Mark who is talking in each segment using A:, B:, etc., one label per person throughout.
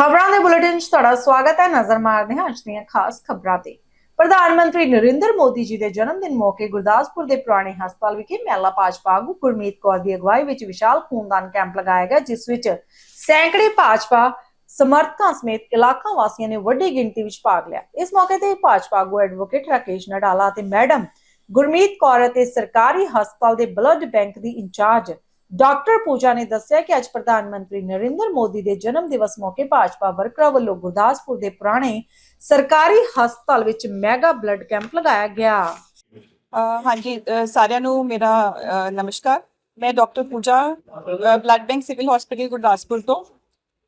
A: ਖਬਰਾਂ ਦੇ ਬੁਲੇਟਿਨ 'ਚ ਤੁਹਾਡਾ ਸਵਾਗਤ ਹੈ। ਨਜ਼ਰ ਮਾਰਦੇ ਹਾਂ ਅੱਜ ਦੀਆਂ ਖਾਸ ਖਬਰਾਂ ਤੇ। ਪ੍ਰਧਾਨ ਮੰਤਰੀ ਨਰਿੰਦਰ ਮੋਦੀ ਜੀ ਦੇ ਜਨਮ ਦਿਨ ਮੌਕੇ ਗੁਰਦਾਸਪੁਰ ਦੇ ਪੁਰਾਣੇ ਹਸਪਤਾਲ ਵਿਖੇ ਮਹਿਲਾ ਭਾਜਪਾ ਆਗੂ ਗੁਰਮੀਤ ਕੌਰ ਦੀ ਅਗਵਾਈ ਵਿੱਚ ਵਿਸ਼ਾਲ ਖੂਨਦਾਨ ਕੈਂਪ ਲਗਾਇਆ ਗਿਆ, ਜਿਸ ਵਿੱਚ ਸੈਂਕੜੇ ਭਾਜਪਾ ਸਮਰਥਕਾਂ ਸਮੇਤ ਇਲਾਕਾ ਵਾਸੀਆਂ ਨੇ ਵੱਡੀ ਗਿਣਤੀ ਵਿੱਚ ਭਾਗ ਲਿਆ। ਇਸ ਮੌਕੇ ਤੇ ਭਾਜਪਾ ਆਗੂ ਐਡਵੋਕੇਟ ਰਾਕੇਸ਼ ਨਡਾਲਾ ਅਤੇ ਮੈਡਮ ਗੁਰਮੀਤ ਕੌਰ ਅਤੇ ਸਰਕਾਰੀ ਹਸਪਤਾਲ ਦੇ ਬਲੱਡ ਬੈਂਕ ਦੀ ਇੰਚਾਰਜ ਡਾਕਟਰ ਪੂਜਾ ਨੇ ਦੱਸਿਆ ਕਿ ਅੱਜ ਪ੍ਰਧਾਨ ਮੰਤਰੀ ਨਰਿੰਦਰ ਮੋਦੀ ਦੇ ਜਨਮ ਦਿਵਸ ਮੌਕੇ ਭਾਜਪਾ ਵਰਕਰਾਂ ਵੱਲੋਂ ਗੁਰਦਾਸਪੁਰ ਦੇ ਪੁਰਾਣੇ ਸਰਕਾਰੀ ਹਸਪਤਾਲ ਵਿੱਚ ਮੈਗਾ ਬਲੱਡ ਕੈਂਪ ਲਗਾਇਆ ਗਿਆ।
B: ਹਾਂਜੀ ਸਾਰਿਆਂ ਨੂੰ ਮੇਰਾ ਨਮਸਕਾਰ। ਮੈਂ doctor Pooja blood bank civil hospital Gurdaspur ਤੋਂ।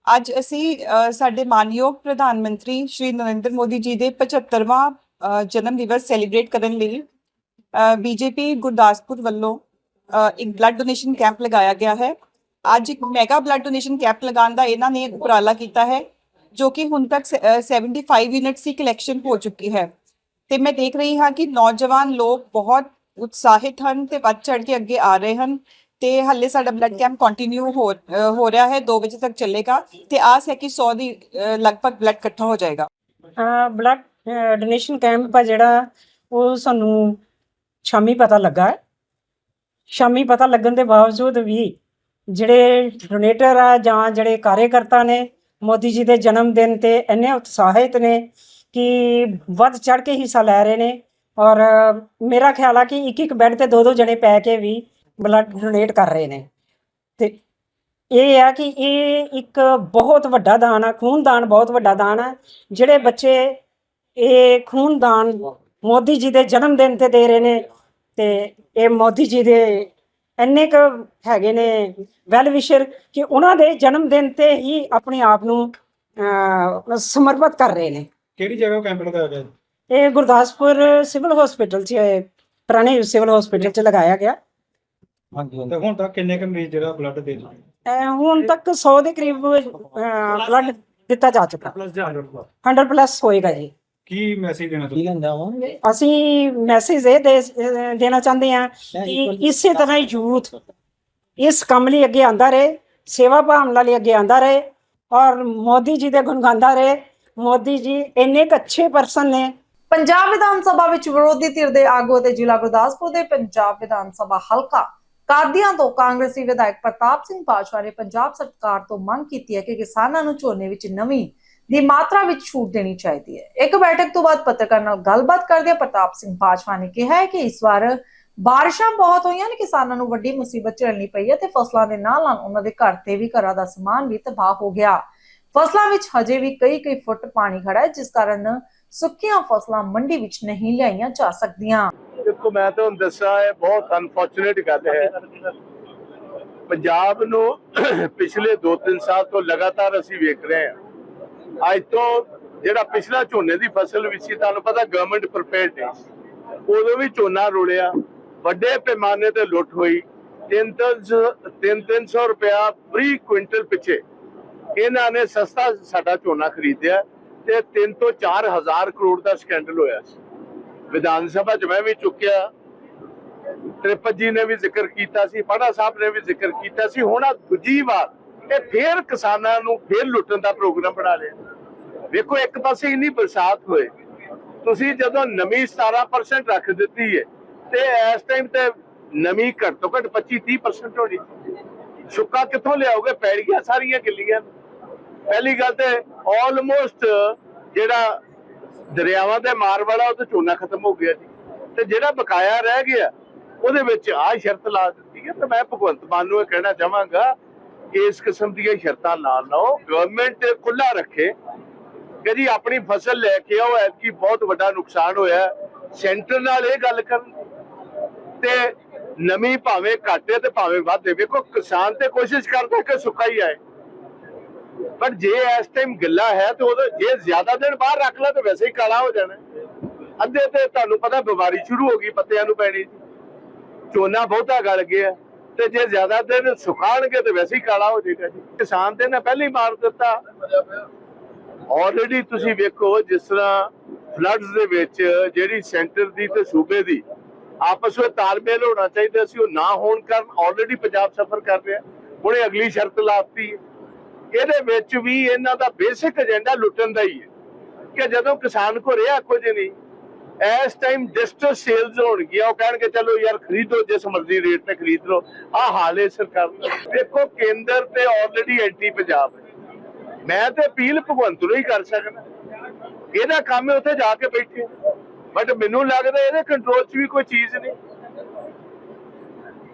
B: ਅੱਜ ਅਸੀਂ ਸਾਡੇ ਮਾਨਯੋਗ ਪ੍ਰਧਾਨ ਮੰਤਰੀ ਸ਼੍ਰੀ ਨਰਿੰਦਰ ਮੋਦੀ ਜੀ ਦੇ 75ਵਾਂ ਜਨਮ ਦਿਵਸ ਸੈਲੀਬ੍ਰੇਟ ਕਰਨ ਲਈ ਬੀਜੇਪੀ ਗੁਰਦਾਸਪੁਰ ਵੱਲੋਂ ਇੱਕ ਬਲੱਡ ਡੋਨੇਸ਼ਨ ਕੈਂਪ ਲਗਾਇਆ ਗਿਆ ਹੈ। ਅੱਜ ਇੱਕ ਮੈਗਾ ਬਲੱਡ ਡੋਨੇਸ਼ਨ ਕੈਂਪ ਲਗਾਉਣ ਦਾ ਇਹਨਾਂ ਨੇ ਉਪਰਾਲਾ ਕੀਤਾ ਹੈ, ਜੋ ਕਿ ਹੁਣ ਤੱਕ ਸ- 75 ਯੂਨਿਟਸ ਦੀ ਕਲੈਕਸ਼ਨ ਹੋ ਚੁੱਕੀ ਹੈ। ਤੇ ਮੈਂ ਦੇਖ ਰਹੀ ਹਾਂ ਕਿ ਨੌਜਵਾਨ ਲੋਕ ਬਹੁਤ ਉਤਸ਼ਾਹਿਤ ਹਨ ਤੇ ਵੱਧ ਚੜ ਕੇ ਅੱਗੇ ਆ ਰਹੇ ਹਨ ਤੇ ਹੱਲੇ ਸਾਡਾ ਬਲੱਡ ਕੈਂਪ ਕੰਟੀਨਿਊ ਹੋ ਰਿਹਾ ਹੈ 2 ਵਜੇ ਤੱਕ ਚੱਲੇਗਾ ਤੇ ਆਸ ਹੈ ਕਿ 100 ਦੀ ਲਗਭਗ ਬਲੱਡ ਇਕੱਠਾ ਹੋ ਜਾਏਗਾ।
C: ਬਲੱਡ ਡੋਨੇਸ਼ਨ ਕੈਂਪ ਆ ਜਿਹੜਾ ਉਹ ਸਾਨੂੰ ਸ਼ਾਮੀ ਪਤਾ ਲੱਗਾ ਹੈ। ਸ਼ਾਮੀ ਪਤਾ ਲੱਗਣ ਦੇ ਬਾਵਜੂਦ ਵੀ ਜਿਹੜੇ ਡੋਨੇਟਰ ਆ ਜਾਂ ਜਿਹੜੇ ਕਾਰਜਕਰਤਾ ਨੇ, ਮੋਦੀ ਜੀ ਦੇ ਜਨਮ ਦਿਨ ਤੇ ਇੰਨੇ ਉਤਸ਼ਾਹਿਤ ਨੇ ਕਿ ਵੱਧ ਚੜ ਕੇ ਹਿੱਸਾ ਲੈ ਰਹੇ ਨੇ। ਔਰ ਮੇਰਾ ਖਿਆਲ ਆ ਕਿ ਇੱਕ ਇੱਕ ਬੈੱਡ ਤੇ ਦੋ ਦੋ ਜਣੇ ਪੈ ਕੇ ਵੀ ਬਲੱਡ ਡੋਨੇਟ ਕਰ ਰਹੇ ਨੇ। ਤੇ ਇਹ ਆ ਕਿ ਇਹ ਇੱਕ ਬਹੁਤ ਵੱਡਾ ਦਾਨ ਆ, ਖੂਨਦਾਨ ਬਹੁਤ ਵੱਡਾ ਦਾਨ ਆ, ਜਿਹੜੇ ਬੱਚੇ ਇਹ ਖੂਨਦਾਨ ਮੋਦੀ ਜੀ ਦੇ ਜਨਮ ਦਿਨ ਤੇ ਦੇ ਰਹੇ ਨੇ। ਤੇ ਇਹ ਮੋਦੀ ਜੀ ਦੇ ਇੰਨੇ ਕੁ ਹੈਗੇ ਨੇ ਵੈਲ ਵਿਸ਼ਰ ਕਿ ਉਹਨਾਂ ਦੇ ਜਨਮ ਦਿਨ ਤੇ ਹੀ ਆਪਣੇ ਆਪ ਨੂੰ ਅਹ, ਸਮਰਪਿਤ ਕਰ ਰਹੇ ਨੇ।
D: ਕਿਹੜੀ ਜਗ੍ਹਾ ਕੈਂਪ ਲਗਾਇਆ ਗਿਆ?
C: ਇਹ ਗੁਰਦਾਸਪੁਰ ਸਿਵਲ ਹਸਪੀਟਲ 'ਚ ਇਹ ਪੁਰਾਣੇ ਸਿਵਲ ਹਸਪੀਟਲ 'ਚ ਲਗਾਇਆ ਗਿਆ।
D: ਹਾਂਜੀ ਤੇ ਹੁਣ ਤੱਕ ਕਿੰਨੇ ਕੁ ਮਰੀਜ਼ ਜਿਹੜਾ ਬਲੱਡ ਦੇ
C: ਅਹ, ਹੁਣ ਤੱਕ 100 ਦੇ ਕਰੀਬ ਬਲੱਡ ਦਿੱਤਾ ਜਾ ਚੁੱਕਾ।
D: ਪਲੱਸ ਜਾ
C: 100 ਪਲੱਸ ਹੋਏਗਾ ਜੀ।
D: ਕੀ ਮੈਸੇਜ ਦੇਣਾ ਤੁਸੀਂ
C: ਅਸੀਂ ਮੈਸੇਜ ਇਹ ਦੇ ਦੇਣਾ ਚਾਹੁੰਦੇ ਹਾਂ ਕਿ ਇਸੇ ਤਰ੍ਹਾਂ ਹੀ ਯੂਥ ਇਸ ਕੰਮ ਲਈ ਅੱਗੇ ਆਂਦਾ ਰਹੇ ਸੇਵਾ ਭਾਵਨਾ ਲਈ ਅੱਗੇ ਆਂਦਾ ਰਹੇ ਔਰ ਮੋਦੀ ਜੀ ਦੇ ਗੁਣ ਗਾਉਂਦਾ ਰਹੇ। ਮੋਦੀ ਜੀ ਇੰਨੇ ਕੁ ਅੱਛੇ ਪਰਸਨ ਨੇ।
A: ਪੰਜਾਬ ਵਿਧਾਨ ਸਭਾ ਵਿੱਚ ਵਿਰੋਧੀ ਧਿਰ ਦੇ ਆਗੂ ਅਤੇ ਜ਼ਿਲ੍ਹਾ ਗੁਰਦਾਸਪੁਰ ਦੇ ਪੰਜਾਬ ਵਿਧਾਨ ਸਭਾ ਹਲਕਾ ਕਾਦੀਆਂ ਤੋਂ ਕਾਂਗਰਸੀ ਵਿਧਾਇਕ ਪ੍ਰਤਾਪ ਸਿੰਘ ਬਾਜਵਾ ਨੇ ਪੰਜਾਬ ਸਰਕਾਰ ਤੋਂ ਮੰਗ ਕੀਤੀ ਹੈ ਕਿ ਕਿਸਾਨਾਂ ਨੂੰ ਝੋਨੇ ਵਿੱਚ ਨਵੀਂ ਦੀ ਮਾਤਰਾ ਵਿੱਚ ਛੂਟ ਦੇਣੀ ਚਾਹੀਦੀ ਹੈ। ਇੱਕ ਬੈਠਕ ਤੋਂ ਬਾਅਦ ਪੱਤਰਕਾਰ ਨਾਲ ਗੱਲਬਾਤ ਕਰਦਿਆਂ ਪ੍ਰਤਾਪ ਸਿੰਘ ਬਾਜਵਾ ਨੇ ਕਿਹਾ ਹੈ ਕਿ ਇਸ ਵਾਰ ਬਾਰਿਸ਼ਾਂ ਬਹੁਤ ਹੋਈਆਂ ਨੇ, ਕਿਸਾਨਾਂ ਨੂੰ ਵੱਡੀ ਮੁਸੀਬਤ ਝੱਲਣੀ ਪਈ ਹੈ ਤੇ ਫਸਲਾਂ ਦੇ ਨਾਲ ਨਾਲ ਉਹਨਾਂ ਦੇ ਘਰ ਤੇ ਵੀ ਘਰਾਂ ਦਾ ਸਮਾਨ ਵੀ ਤਬਾਹ ਹੋ ਗਿਆ। ਫਸਲਾਂ ਵਿੱਚ ਹਜੇ ਵੀ ਕਈ ਕਈ ਫੁੱਟ ਪਾਣੀ ਖੜਾ ਹੈ, ਜਿਸ ਕਾਰਨ ਸੁੱਕੀਆਂ ਫਸਲਾਂ ਮੰਡੀ ਵਿੱਚ ਨਹੀਂ ਲਿਆਈਆਂ ਜਾ ਸਕਦੀਆਂ।
E: ਦੇਖੋ, ਮੈਂ ਤੁਹਾਨੂੰ ਦੱਸਿਆ ਇਹ ਬਹੁਤ ਅਨਫੋਰਚੂਨੇਟ ਗੱਲ ਹੈ। ਪੰਜਾਬ ਨੂੰ ਪਿਛਲੇ 2-3 ਸਾਲ ਤੋਂ ਲਗਾਤਾਰ ਅਸੀਂ ਵੇਖ ਰਹੇ ਹਾਂ। ਅੱਜ ਤੋਂ ਜਿਹੜਾ ਪਿਛਲਾ ਝੋਨੇ ਦੀ ਫਸਲ ਵੀ ਸੀ, ਤੁਹਾਨੂੰ ਪਤਾ ਗਵਰਨਮੈਂਟ ਪ੍ਰੀਪੇਅਰਡ ਹੈ। ਉਦੋਂ ਵੀ ਝੋਨਾ ਰੁਲਿਆ, ਵੱਡੇ ਪੈਮਾਨੇ ਤੇ ਲੁੱਟ ਹੋਈ। 3-300 ਰੁਪਇਆ ਫ੍ਰੀ ਕੁਇੰਟਲ ਪਿੱਛੇ। ਇਹਨਾਂ ਨੇ ਸਸਤਾ ਸਾਡਾ ਝੋਨਾ ਖਰੀਦਿਆ ਤੇ 3 ਤੋਂ 4 ਹਜ਼ਾਰ ਕਰੋੜ ਦਾ ਸਕੈਂਡਲ ਹੋਇਆ ਸੀ। ਵਿਧਾਨ ਸਭਾ 'ਚ ਮੈਂ ਵੀ ਚੁੱਕਿਆ। ਤ੍ਰਿਪਤ ਜੀ ਨੇ ਵੀ ਜ਼ਿਕਰ ਕੀਤਾ ਸੀ ਪਾੜਾ ਸਾਹਿਬ ਨੇ ਵੀ ਜ਼ਿਕਰ ਕੀਤਾ ਸੀ। ਹੁਣ ਆ ਦੂਜੀ ਵਾਰ ਇਹ ਫੇਰ ਕਿਸਾਨਾਂ ਨੂੰ ਫੇਰ ਲੁੱਟਣ ਦਾ ਪ੍ਰੋਗਰਾਮ ਬਣਾ ਲਿਆ। ਵੇਖੋ, ਇੱਕ ਪਾਸੇ ਇੰਨੀ ਬਰਸਾਤ ਹੋਏ, ਤੁਸੀਂ ਜਦੋਂ ਨਮੀ 17% ਰੱਖ ਦਿੱਤੀ ਹੈ ਤੇ ਇਸ ਟਾਈਮ ਤੇ ਨਮੀ ਘੱਟ ਤੋਂ ਘੱਟ 25 30% ਹੋਣੀ ਸੁੱਕਾ ਕਿੱਥੋਂ ਲਿਆਓਗੇ? ਪੈੜੀਆਂ ਸਾਰੀਆਂ ਗਿੱਲੀਆਂ ਪਹਿਲੀ ਗੱਲ ਤੇ ਆਲਮੋਸਟ ਜਿਹੜਾ ਦਰਿਆਵਾਂ ਦੇ ਮਾਰ ਵਾਲਾ ਉਹ ਤੇ ਝੋਨਾ ਖਤਮ ਹੋ ਗਿਆ ਜੀ। ਤੇ ਜਿਹੜਾ ਬਕਾਇਆ ਰਹਿ ਗਿਆ, ਉਹਦੇ ਵਿੱਚ ਆ ਸ਼ਰਤ ਲਾ ਦਿੱਤੀ ਹੈ। ਤੇ ਮੈਂ ਭਗਵੰਤ ਮਾਨ ਨੂੰ ਇਹ ਕਹਿਣਾ ਚਾਹਾਂਗਾ ਇਸ ਕਿਸਮ ਦੀਆਂ ਸ਼ਰਤਾਂ ਨਾ ਲਾਓ। ਗਵਰਨਮੈਂਟ ਖੁੱਲਾ ਰੱਖੇ। ਕਿ ਜੀ ਆਪਣੀ ਫਸਲ ਲੈ ਕੇ ਆਓ, ਐਤਕੀ ਬਹੁਤ ਵੱਡਾ ਨੁਕਸਾਨ ਹੋਇਆ। ਸੈਂਟਰ ਨਾਲ ਇਹ ਗੱਲ ਕਰਨ ਤੇ ਨਮੀ ਭਾਵੇਂ ਘਾਟੇ ਤੇ ਭਾਵੇਂ ਵਾਧੇ ਵੇਖੋ, ਕਿਸਾਨ ਤੇ ਕੋਸ਼ਿਸ਼ ਕਰਦਾ ਕਿ ਸੁੱਕਾ ਹੀ ਆਏ। ਪਰ ਜੇ ਇਸ ਟਾਈਮ ਗਿੱਲਾ ਹੈ ਤੇ ਉਹਦੇ ਜੇ ਜ਼ਿਆਦਾ ਦਿਨ ਬਾਹਰ ਰੱਖ ਲਾ ਤੇ ਵੈਸੇ ਹੀ ਕਾਲਾ ਹੋ ਜਾਣਾ। ਅੱਧੇ ਤੇ ਤੁਹਾਨੂੰ ਪਤਾ ਬਿਮਾਰੀ ਸ਼ੁਰੂ ਹੋ ਗਈ, ਪੱਤਿਆਂ ਨੂੰ ਪੈਣੀ। ਝੋਨਾ ਬਹੁਤਾ ਗਲ ਗਿਆ। ਤੇ ਜੇ ਜ਼ਿਆਦਾ ਦਿਨ ਸੁਕਾਣਗੇ ਤੇ ਵੈਸੇ ਹੀ ਕਾਲਾ ਹੋ ਜਾਏਗਾ ਜੀ। ਕਿਸਾਨ ਤੇ ਨਾ ਪਹਿਲੇ ਮਾਰ ਦਿੱਤਾ। ਆਲਰੇਡੀ ਤੁਸੀਂ ਵੇਖੋ, ਜਿਸ ਤਰ੍ਹਾਂ ਫਲੱਡਸ ਦੇ ਵਿੱਚ ਜਿਹੜੀ ਸੈਂਟਰ ਦੀ ਤੇ ਸੂਬੇ ਦੀ ਆਪਸ ਵਿੱਚ ਤਾਲਮੇਲ ਹੋਣਾ ਚਾਹੀਦਾ ਸੀ, ਉਹ ਨਾ ਹੋਣ ਕਾਰਨ ਆਲਰੇਡੀ ਪੰਜਾਬ ਸਫਰ ਕਰ ਰਿਹਾ। ਹੁਣੇ ਅਗਲੀ ਸ਼ਰਤ ਲਾਤੀ ਹੈ। ਇਹਦੇ ਵਿੱਚ ਵੀ ਇਹਨਾਂ ਦਾ ਬੇਸਿਕ ਏਜੰਡਾ ਲੁੱਟਣ ਦਾ ਹੀ ਹੈ। ਕਿ ਜਦੋਂ ਕਿਸਾਨ ਕੋ ਰਿਹਾ, ਕੁਝ ਨਹੀਂ। ਇਸ ਟਾਈਮ ਡਿਸਟ੍ਰਿਕਟ ਸੇਲਸ ਹੋਣਗੀਆਂ, ਉਹ ਕਹਿਣਗੇ, ਚਲੋ ਯਾਰ, ਖਰੀਦੋ, ਜਿਸ ਮਰਜ਼ੀ ਰੇਟ ਤੇ ਖਰੀਦ। ਲਓ ਆ ਹਾਲ ਹੈ ਸਰਕਾਰ ਦਾ। ਦੇਖੋ, ਕੇਂਦਰ ਤੇ ਆਲਰੇਡੀ ਐਂਟੀ ਪੰਜਾਬ ਹੈ। ਮੈਂ ਤੇ ਅਪੀਲ ਭਗਵੰਤ ਨੂੰ ਹੀ ਕਰ ਸਕਦਾ। ਇਹਦਾ ਕੰਮ ਹੈ ਉੱਥੇ ਜਾ ਕੇ ਬੈਠੇ। ਬਟ ਮੈਨੂੰ ਲੱਗਦਾ ਇਹਦੇ ਕੰਟਰੋਲ 'ਚ ਵੀ ਕੋਈ ਚੀਜ਼ ਨਹੀਂ।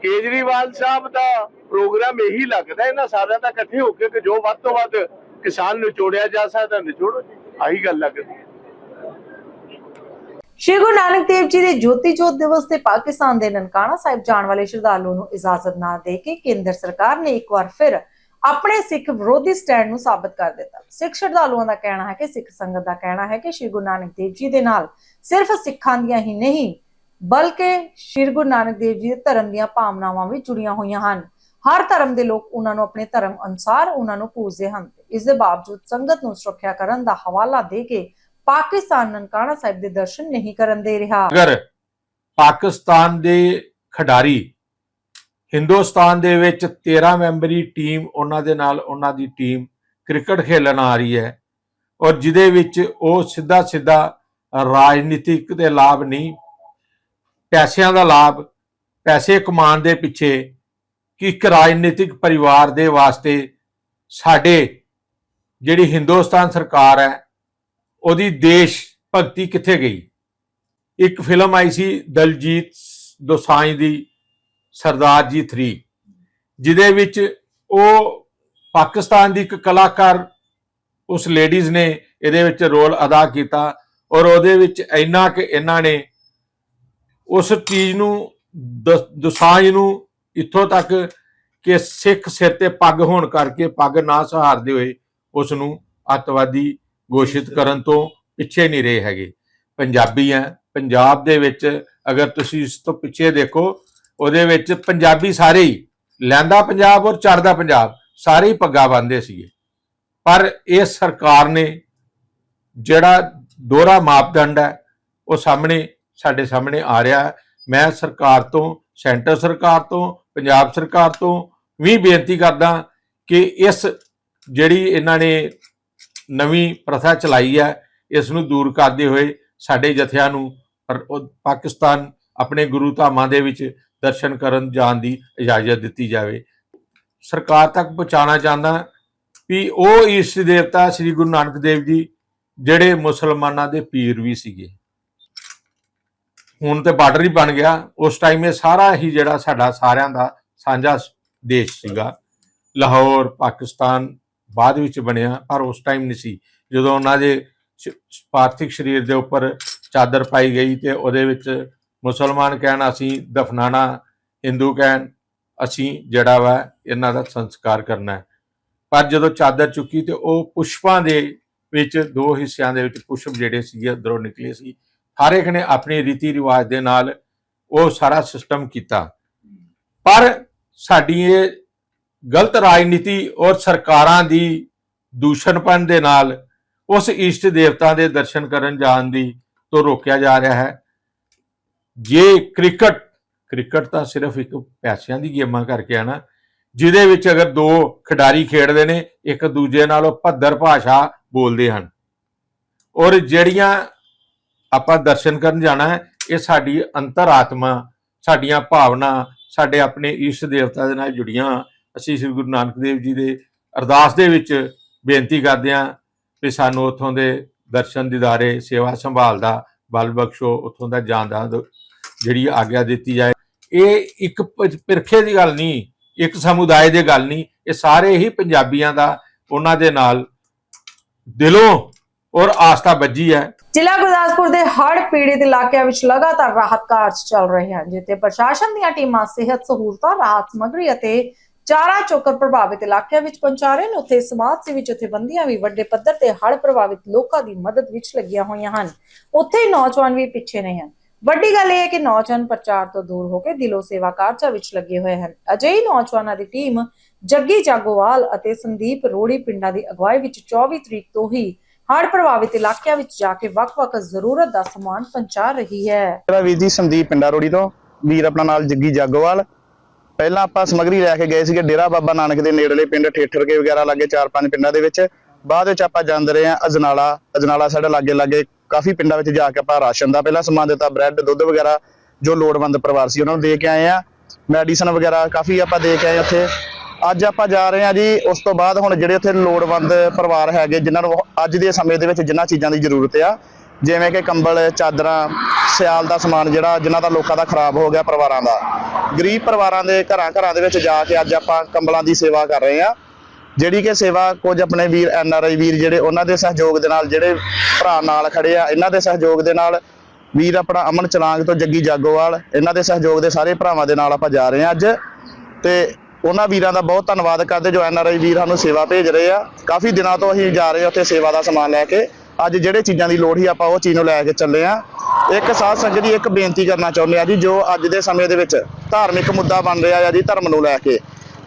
E: ਕੇਜਰੀਵਾਲ ਸਾਹਿਬ ਦਾ ਪ੍ਰੋਗਰਾਮ ਇਹੀ ਲੱਗਦਾ, ਇਹਨਾਂ ਸਾਰਿਆਂ ਦਾ ਇਕੱਠੇ ਹੋ ਕੇ ਕਿ ਜੋ ਵੱਧ ਤੋਂ ਵੱਧ ਕਿਸਾਨ ਨਿਚੋੜਿਆ ਜਾ ਸਕਦਾ, ਨਿਚੋੜੋ ਆਹੀ ਗੱਲ ਲੱਗਦੀ। ਹੈ
A: ਸ਼੍ਰੀ ਗੁਰੂ ਨਾਨਕ ਦੇਵ ਜੀ ਦੇ ਜੋਤੀ ਜੋਤ ਦਿਵਸ ਤੇ ਪਾਕਿਸਤਾਨ ਦੇ ਨਨਕਾਣਾ ਸਾਹਿਬ ਜਾਣ ਵਾਲੇ ਸ਼ਰਧਾਲੂ ਨੂੰ ਇਜਾਜ਼ਤ ਨਾ ਦੇ ਕੇ ਕੇਂਦਰ ਸਰਕਾਰ ਨੇ ਇੱਕ ਵਾਰ ਫਿਰ ਆਪਣੇ ਸਿੱਖ ਵਿਰੋਧੀ ਸਟੈਂਡ ਨੂੰ ਸਾਬਤ ਕਰ ਦਿੱਤਾ। ਸਿੱਖ ਸ਼ਰਧਾਲੂਆਂ ਦਾ ਕਹਿਣਾ ਹੈ ਕਿ ਸਿੱਖ ਸੰਗਤ ਦਾ ਕਹਿਣਾ ਹੈ ਕਿ ਸ਼੍ਰੀ ਗੁਰੂ ਨਾਨਕ ਦੇਵ ਜੀ ਦੇ ਨਾਲ ਸਿਰਫ ਸਿੱਖਾਂ ਦੀਆਂ ਹੀ ਨਹੀਂ, ਬਲਕਿ ਸ਼੍ਰੀ ਗੁਰੂ ਨਾਨਕ ਦੇਵ ਜੀ ਦੇ ਧਰਮ ਦੀਆਂ ਭਾਵਨਾਵਾਂ ਵੀ ਜੁੜੀਆਂ ਹੋਈਆਂ ਹਨ। ਹਰ ਧਰਮ ਦੇ ਲੋਕ ਉਹਨਾਂ ਨੂੰ ਆਪਣੇ ਧਰਮ ਅਨੁਸਾਰ ਉਹਨਾਂ ਨੂੰ ਪੂਜਦੇ ਹਨ ਇਸ ਦੇ ਬਾਵਜੂਦ ਸੰਗਤ ਨੂੰ ਸੁਰੱਖਿਆ ਕਰਨ ਦਾ ਹਵਾਲਾ ਦੇ ਕੇ ਪਾਕਿਸਤਾਨ ਨਨਕਾਣਾ ਸਾਹਿਬ ਦੇ ਦਰਸ਼ਨ ਨਹੀਂ ਕਰਨ ਦੇ ਰਿਹਾ।
F: ਅਗਰ ਪਾਕਿਸਤਾਨ ਦੇ ਖਿਡਾਰੀ ਹਿੰਦੁਸਤਾਨ ਦੇ ਵਿੱਚ 13 ਮੈਂਬਰੀ ਟੀਮ ਉਹਨਾਂ ਦੇ ਨਾਲ ਉਹਨਾਂ ਦੀ ਟੀਮ ਕ੍ਰਿਕਟ ਖੇਲਣ ਆ ਰਹੀ ਹੈ ਔਰ ਜਿਹਦੇ ਵਿੱਚ ਉਹ ਸਿੱਧਾ ਸਿੱਧਾ ਰਾਜਨੀਤਿਕ ਦੇ ਲਾਭ ਨਹੀਂ, ਪੈਸਿਆਂ ਦਾ ਲਾਭ, ਪੈਸੇ ਕਮਾਉਣ ਦੇ ਪਿੱਛੇ ਕਿ ਇੱਕ ਰਾਜਨੀਤਿਕ ਪਰਿਵਾਰ ਦੇ ਵਾਸਤੇ ਸਾਡੇ ਜਿਹੜੀ ਹਿੰਦੁਸਤਾਨ ਸਰਕਾਰ ਹੈ ਉਹਦੀ ਦੇਸ਼ ਭਗਤੀ ਕਿੱਥੇ ਗਈ? ਇੱਕ ਫਿਲਮ ਆਈ ਸੀ ਦਲਜੀਤ ਦੋਸਾਂਝ ਦੀ, ਸਰਦਾਰ ਜੀ 3 ਜਿਹਦੇ ਵਿੱਚ ਉਹ ਪਾਕਿਸਤਾਨ ਦੀ ਇੱਕ ਕਲਾਕਾਰ, ਉਸ ਲੇਡੀਜ਼ ਨੇ ਇਹਦੇ ਵਿੱਚ ਰੋਲ ਅਦਾ ਕੀਤਾ ਔਰ ਉਹਦੇ ਵਿੱਚ ਇੰਨਾ ਕਿ ਇਹਨਾਂ ਨੇ ਉਸ ਚੀਜ਼ ਨੂੰ ਦ- ਦੋਸਾਂਝ ਨੂੰ ਇੱਥੋਂ ਤੱਕ ਕਿ ਸਿੱਖ ਸਿਰ ਤੇ ਪੱਗ ਹੋਣ ਕਰਕੇ ਪੱਗ ਨਾ ਸਹਾਰਦੇ ਹੋਏ ਉਸ ਨੂੰ ਅੱਤਵਾਦੀ ਘੋਸ਼ਿਤ ਕਰਨ ਤੋਂ ਪਿੱਛੇ ਨਹੀਂ ਰਹੇ ਹੈਗੇ। ਪੰਜਾਬੀ ਹੈ। ਪੰਜਾਬ ਦੇ ਵਿੱਚ ਅਗਰ ਤੁਸੀਂ ਇਸ ਤੋਂ ਪਿੱਛੇ ਦੇਖੋ, ਉਹਦੇ ਵਿੱਚ ਪੰਜਾਬੀ ਸਾਰੇ ਹੀ ਲੈਂਦਾ ਪੰਜਾਬ ਔਰ ਚੜਦਾ ਪੰਜਾਬ, ਸਾਰੇ ਹੀ ਪੱਗਾ ਬੰਨਦੇ ਸੀਗੇ। ਪਰ ਇਹ ਸਰਕਾਰ ਨੇ ਜਿਹੜਾ ਦੋਹਰਾ ਮਾਪਦੰਡ ਹੈ, ਉਹ ਸਾਹਮਣੇ, ਸਾਡੇ ਸਾਹਮਣੇ ਆ ਰਿਹਾ ਮੈਂ ਸਰਕਾਰ ਤੋਂ, ਸੈਂਟਰ ਸਰਕਾਰ ਤੋਂ, ਪੰਜਾਬ ਸਰਕਾਰ ਤੋਂ ਵੀ ਬੇਨਤੀ ਕਰਦਾ ਕਿ ਇਸ ਜਿਹੜੀ ਇਹਨਾਂ ਨੇ ਨਵੀਂ ਪ੍ਰਥਾ ਚਲਾਈ ਹੈ, ਇਸ ਨੂੰ ਦੂਰ ਕਰਦੇ ਹੋਏ ਸਾਡੇ ਜਥਿਆਂ ਨੂੰ ਪਰ- ਪਾਕਿਸਤਾਨ ਆਪਣੇ ਗੁਰੂ ਧਾਮਾਂ ਦੇ ਵਿੱਚ ਦਰਸ਼ਨ ਕਰਨ ਜਾਣ ਦੀ ਇਜਾਜ਼ਤ ਦਿੱਤੀ ਜਾਵੇ। ਸਰਕਾਰ ਤੱਕ ਪਹੁੰਚਾਉਣਾ ਚਾਹੁੰਦਾ ਵੀ ਉਹ ਇਸ਼ਟ ਦੇਵਤਾ ਸ੍ਰੀ ਗੁਰੂ ਨਾਨਕ ਦੇਵ ਜੀ, ਜਿਹੜੇ ਮੁਸਲਮਾਨਾਂ ਦੇ ਪੀਰ ਵੀ ਸੀਗੇ। ਹੁਣ ਤੇ ਬਾਰਡਰ ਹੀ ਬਣ ਗਿਆ। ਉਸ ਟਾਈਮ ਇਹ ਸਾਰਾ ਹੀ ਜਿਹੜਾ ਸਾਡਾ ਸਾਰਿਆਂ ਦਾ ਸਾਂਝਾ ਦੇਸ਼ ਸੀਗਾ। ਲਾਹੌਰ, ਪਾਕਿਸਤਾਨ ਬਾਅਦ ਵਿੱਚ ਬਣਿਆ, ਪਰ ਉਸ ਟਾਈਮ ਨਹੀਂ ਸੀ। ਜਦੋਂ ਉਹਨਾਂ ਦੇ ਪਾਰਥਿਕ ਸਰੀਰ ਦੇ ਉੱਪਰ ਚਾਦਰ ਪਾਈ ਗਈ ਤੇ ਉਹਦੇ ਵਿੱਚ ਮੁਸਲਮਾਨ ਕਹਿਣ, ਅਸੀਂ ਦਫਨਾਣਾ, ਹਿੰਦੂ ਕਹਿਣ, ਅਸੀਂ ਜਿਹੜਾ ਵਾ ਇਹਨਾਂ ਦਾ ਸੰਸਕਾਰ ਕਰਨਾ ਹੈ। ਪਰ ਜਦੋਂ ਚਾਦਰ ਚੁੱਕੀ ਤੇ ਉਹ ਪੁਸ਼ਪਾਂ ਦੇ ਵਿੱਚ, ਦੋ ਹਿੱਸਿਆਂ ਦੇ ਵਿੱਚ ਪੁਸ਼ਪ ਜਿਹੜੇ ਸੀ ਅੰਦਰੋਂ ਨਿਕਲੇ ਸੀ। ਹਰ ਇੱਕ ਨੇ ਆਪਣੇ ਰੀਤੀ ਰਿਵਾਜ ਦੇ ਨਾਲ ਉਹ ਸਾਰਾ ਸਿਸਟਮ ਕੀਤਾ। ਪਰ ਸਾਡੀ ਇਹ ਗਲਤ ਰਾਜਨੀਤੀ ਔਰ ਸਰਕਾਰਾਂ ਦੀ ਦੂਸ਼ਣਪਨ ਦੇ ਨਾਲ ਉਸ ਇਸ਼ਟ ਦੇਵਤਾ ਦੇ ਦਰਸ਼ਨ ਕਰਨ ਜਾਣ ਦੀ ਤੋਂ ਰੋਕਿਆ ਜਾ ਰਿਹਾ ਹੈ। ਜੇ ਕ੍ਰਿਕਟ ਕ੍ਰਿਕਟ ਤਾਂ ਸਿਰਫ ਇੱਕ ਪੈਸਿਆਂ ਦੀ ਗੇਮਾਂ ਕਰਕੇ ਆ ਨਾ, ਜਿਹਦੇ ਵਿੱਚ ਅਗਰ ਦੋ ਖਿਡਾਰੀ ਖੇਡਦੇ ਨੇ, ਇੱਕ ਦੂਜੇ ਨਾਲ ਉਹ ਭੱਦਰ ਭਾਸ਼ਾ ਬੋਲਦੇ ਹਨ। ਔਰ ਜਿਹੜੀਆਂ ਆਪਾਂ ਦਰਸ਼ਨ ਕਰਨ ਜਾਣਾ ਹੈ, ਇਹ ਸਾਡੀ ਅੰਤਰਾਤਮਾ ਸਾਡੀਆਂ ਭਾਵਨਾ, ਸਾਡੇ ਆਪਣੇ ਇਸ਼ਟ ਦੇਵਤਾ ਦੇ ਨਾਲ ਜੁੜੀਆਂ ਅਸੀਂ ਸ੍ਰੀ ਗੁਰੂ ਨਾਨਕ ਦੇਵ ਜੀ ਦੇ ਅਰਦਾਸ ਦੇ ਵਿੱਚ ਬੇਨਤੀ ਕਰਦੇ ਹਾਂ ਵੀ ਸਾਨੂੰ ਉੱਥੋਂ ਦੇ ਦਰਸ਼ਨ ਦਿਦਾਰੇ, ਸੇਵਾ ਸੰਭਾਲ ਦਾ ਬਲ ਬਖਸ਼ੋ, ਉੱਥੋਂ ਦਾ ਜਾਣ ਦਾ ਜਿਹੜੀ ਆਗਿਆ ਦਿੱਤੀ ਜਾਏ। ਇਹ ਇੱਕ ਪਿਰਖੇ ਦੀ ਗੱਲ ਨਹੀਂ, ਇੱਕ ਸਮੁਦਾਇ ਦੀ ਗੱਲ ਨਹੀਂ, ਇਹ ਸਾਰੇ ਹੀ ਪੰਜਾਬੀਆਂ ਦਾ ਉਹਨਾਂ ਦੇ ਨਾਲ ਦਿਲੋਂ ਔਰ ਆਸਥਾ ਵੱਜੀ ਹੈ।
A: ਜ਼ਿਲ੍ਹਾ ਗੁਰਦਾਸਪੁਰ ਦੇ ਹੜ੍ਹ ਪੀੜਿਤ ਇਲਾਕਿਆਂ ਵਿੱਚ ਲਗਾਤਾਰ ਰਾਹਤ ਕਾਰਜ ਚੱਲ ਰਹੇ ਹਨ, ਜਿੱਥੇ ਪ੍ਰਸ਼ਾਸਨ ਦੀਆਂ ਟੀਮਾਂ ਸਿਹਤ ਸਹੂਲਤਾਂ, ਰਾਹਤ ਸਮੱਗਰੀ ਅਤੇ ਚਾਰਾ ਚੋਕਰ ਪ੍ਰਭਾਵਿਤ ਇਲਾਕਿਆਂ ਵਿੱਚ ਪਹੁੰਚਾ ਰਹੇ ਨੇ। ਉੱਥੇ ਸਮਾਜ ਸੇਵੀ ਜਥੇਬੰਦੀਆਂ ਵੀ ਵੱਡੇ ਪੱਧਰ ਤੇ ਹੜ੍ਹ ਪ੍ਰਭਾਵਿਤ ਲੋਕਾਂ ਦੀ ਮਦਦ ਵਿੱਚ ਲੱਗੀਆਂ ਹੋਈਆਂ ਹਨ। ਉੱਥੇ ਨੌਜਵਾਨ ਵੀ ਪਿੱਛੇ ਨਹੀਂ ਹਨ। ਵੱਡੀ ਗੱਲ ਇਹ ਹੈ ਕਿ ਨੌਜਵਾਨ ਪ੍ਰਚਾਰ ਤੋਂ ਦੂਰ ਹੋ ਕੇ ਦਿਲੋਂ ਸੇਵਾ ਕਾਰਜਾਂ ਵਿੱਚ ਲੱਗੇ ਹੋਏ ਹਨ। ਅਜਿਹੀ ਨੌਜਵਾਨਾਂ ਦੀ ਟੀਮ ਜੱਗੀ ਜਾਗੋਵਾਲ ਅਤੇ ਸੰਦੀਪ ਰੋੜੀ ਪਿੰਡਾਂ ਦੀ ਅਗਵਾਈ ਵਿੱਚ 24 ਤਰੀਕ ਤੋਂ ਹੀ ਹੜ੍ਹ ਪ੍ਰਭਾਵਿਤ ਇਲਾਕਿਆਂ ਵਿੱਚ ਜਾ ਕੇ ਵੱਖ-ਵੱਖ ਜ਼ਰੂਰਤ ਦਾ ਸਮਾਨ ਪਹੁੰਚਾ ਰਹੀ ਹੈ।
G: ਮੇਰਾ ਵੀਰ ਜੀ ਸੰਦੀਪ ਪਿੰਡਾ ਰੋੜੀ ਤੋਂ। ਵੀਰ ਆਪਣਾ ਨਾਲ ਜੱਗੀ ਜਾਗੋਵਾਲ। ਪਹਿਲਾਂ ਆਪਾਂ ਸਮਗਰੀ ਲੈ ਕੇ ਗਏ ਸੀਗੇ ਡੇਰਾ ਬਾਬਾ ਨਾਨਕ ਦੇ ਨੇੜਲੇ ਪਿੰਡ ਠੇਠਰ ਕੇ ਵਗੈਰਾ ਲਾਗੇ ਚਾਰ ਪੰਜ ਪਿੰਡਾਂ ਦੇ ਵਿੱਚ। ਬਾਅਦ ਵਿੱਚ ਆਪਾਂ ਜਾਂਦੇ ਰਹੇ ਆ ਅਜਨਾਲਾ। ਅਜਨਾਲਾ ਸਾਡੇ ਲਾਗੇ ਲਾਗੇ ਕਾਫੀ ਪਿੰਡਾਂ ਵਿੱਚ ਜਾ ਕੇ ਆਪਾਂ ਰਾਸ਼ਨ ਦਾ ਪਹਿਲਾਂ ਸਮਾਨ ਦਿੱਤਾ, ਬ੍ਰੈਡ, ਦੁੱਧ ਵਗੈਰਾ ਜੋ ਲੋੜਵੰਦ ਪਰਿਵਾਰ ਸੀ ਉਹਨਾਂ ਨੂੰ ਦੇ ਕੇ ਆਏ ਆ ਮੈਡੀਸਨ ਵਗੈਰਾ ਕਾਫੀ ਆਪਾਂ ਦੇ ਕੇ ਆਏ ਉੱਥੇ। ਅੱਜ ਆਪਾਂ ਜਾ ਰਹੇ ਆ ਜੀ, ਉਸ ਤੋਂ ਬਾਅਦ ਹੁਣ ਜਿਹੜੇ ਉੱਥੇ ਲੋੜਵੰਦ ਪਰਿਵਾਰ ਹੈਗੇ, ਜਿਨ੍ਹਾਂ ਨੂੰ ਅੱਜ ਦੇ ਸਮੇਂ ਦੇ ਵਿੱਚ ਜਿਨ੍ਹਾਂ ਚੀਜ਼ਾਂ ਦੀ ਜ਼ਰੂਰਤ ਆ ਜਿਵੇਂ ਕਿ ਕੰਬਲ, ਚਾਦਰਾਂ, ਸਿਆਲ ਦਾ ਸਮਾਨ ਜਿਹੜਾ ਜਿਨ੍ਹਾਂ ਦਾ ਲੋਕਾਂ ਦਾ ਖਰਾਬ ਹੋ ਗਿਆ ਪਰਿਵਾਰਾਂ ਦਾ। ਗਰੀਬ ਪਰਿਵਾਰਾਂ ਦੇ ਘਰਾਂ ਘਰਾਂ ਦੇ ਵਿੱਚ ਜਾ ਕੇ ਅੱਜ ਆਪਾਂ ਕੰਬਲਾਂ ਦੀ ਸੇਵਾ ਕਰ ਰਹੇ ਹਾਂ। ਜਿਹੜੀ ਕਿ ਸੇਵਾ ਕੁਝ ਆਪਣੇ ਵੀਰ, ਐਨ ਆਰ ਆਈ ਵੀਰ ਜਿਹੜੇ ਉਹਨਾਂ ਦੇ ਸਹਿਯੋਗ ਦੇ ਨਾਲ ਜਿਹੜੇ ਭਰਾ ਨਾਲ ਖੜੇ ਆ, ਇਹਨਾਂ ਦੇ ਸਹਿਯੋਗ ਦੇ ਨਾਲ ਵੀਰ ਆਪਣਾ ਅਮਨ ਚਲਾਂਗ ਤੋਂ ਜੱਗੀ ਜਾਗੋਵਾਲ, ਇਹਨਾਂ ਦੇ ਸਹਿਯੋਗ ਦੇ ਸਾਰੇ ਭਰਾਵਾਂ ਦੇ ਨਾਲ ਆਪਾਂ ਜਾ ਰਹੇ ਹਾਂ ਅੱਜ। ਤੇ ਉਹਨਾਂ ਵੀਰਾਂ ਦਾ ਬਹੁਤ ਧੰਨਵਾਦ ਕਰਦੇ ਜੋ ਐਨ ਆਰ ਆਈ ਵੀਰ ਸਾਨੂੰ ਸੇਵਾ ਭੇਜ ਰਹੇ ਆ। ਕਾਫੀ ਦਿਨਾਂ ਤੋਂ ਅਸੀਂ ਜਾ ਰਹੇ ਆ ਉੱਥੇ ਸੇਵਾ ਦਾ ਸਮਾਨ ਲੈ ਕੇ। ਅੱਜ ਜਿਹੜੇ ਚੀਜ਼ਾਂ ਦੀ ਲੋੜ ਸੀ, ਆਪਾਂ ਉਹ ਚੀਜ਼ ਨੂੰ ਲੈ ਕੇ ਚੱਲੇ ਆ ਇੱਕ ਸਾਧ ਸੰਗਤ ਦੀ ਇੱਕ ਬੇਨਤੀ ਕਰਨਾ ਚਾਹੁੰਦੇ ਆ ਜੀ, ਜੋ ਅੱਜ ਦੇ ਸਮੇਂ ਦੇ ਵਿੱਚ ਧਾਰਮਿਕ ਮੁੱਦਾ ਬਣ ਰਿਹਾ ਆ ਜੀ ਧਰਮ ਨੂੰ ਲੈ ਕੇ।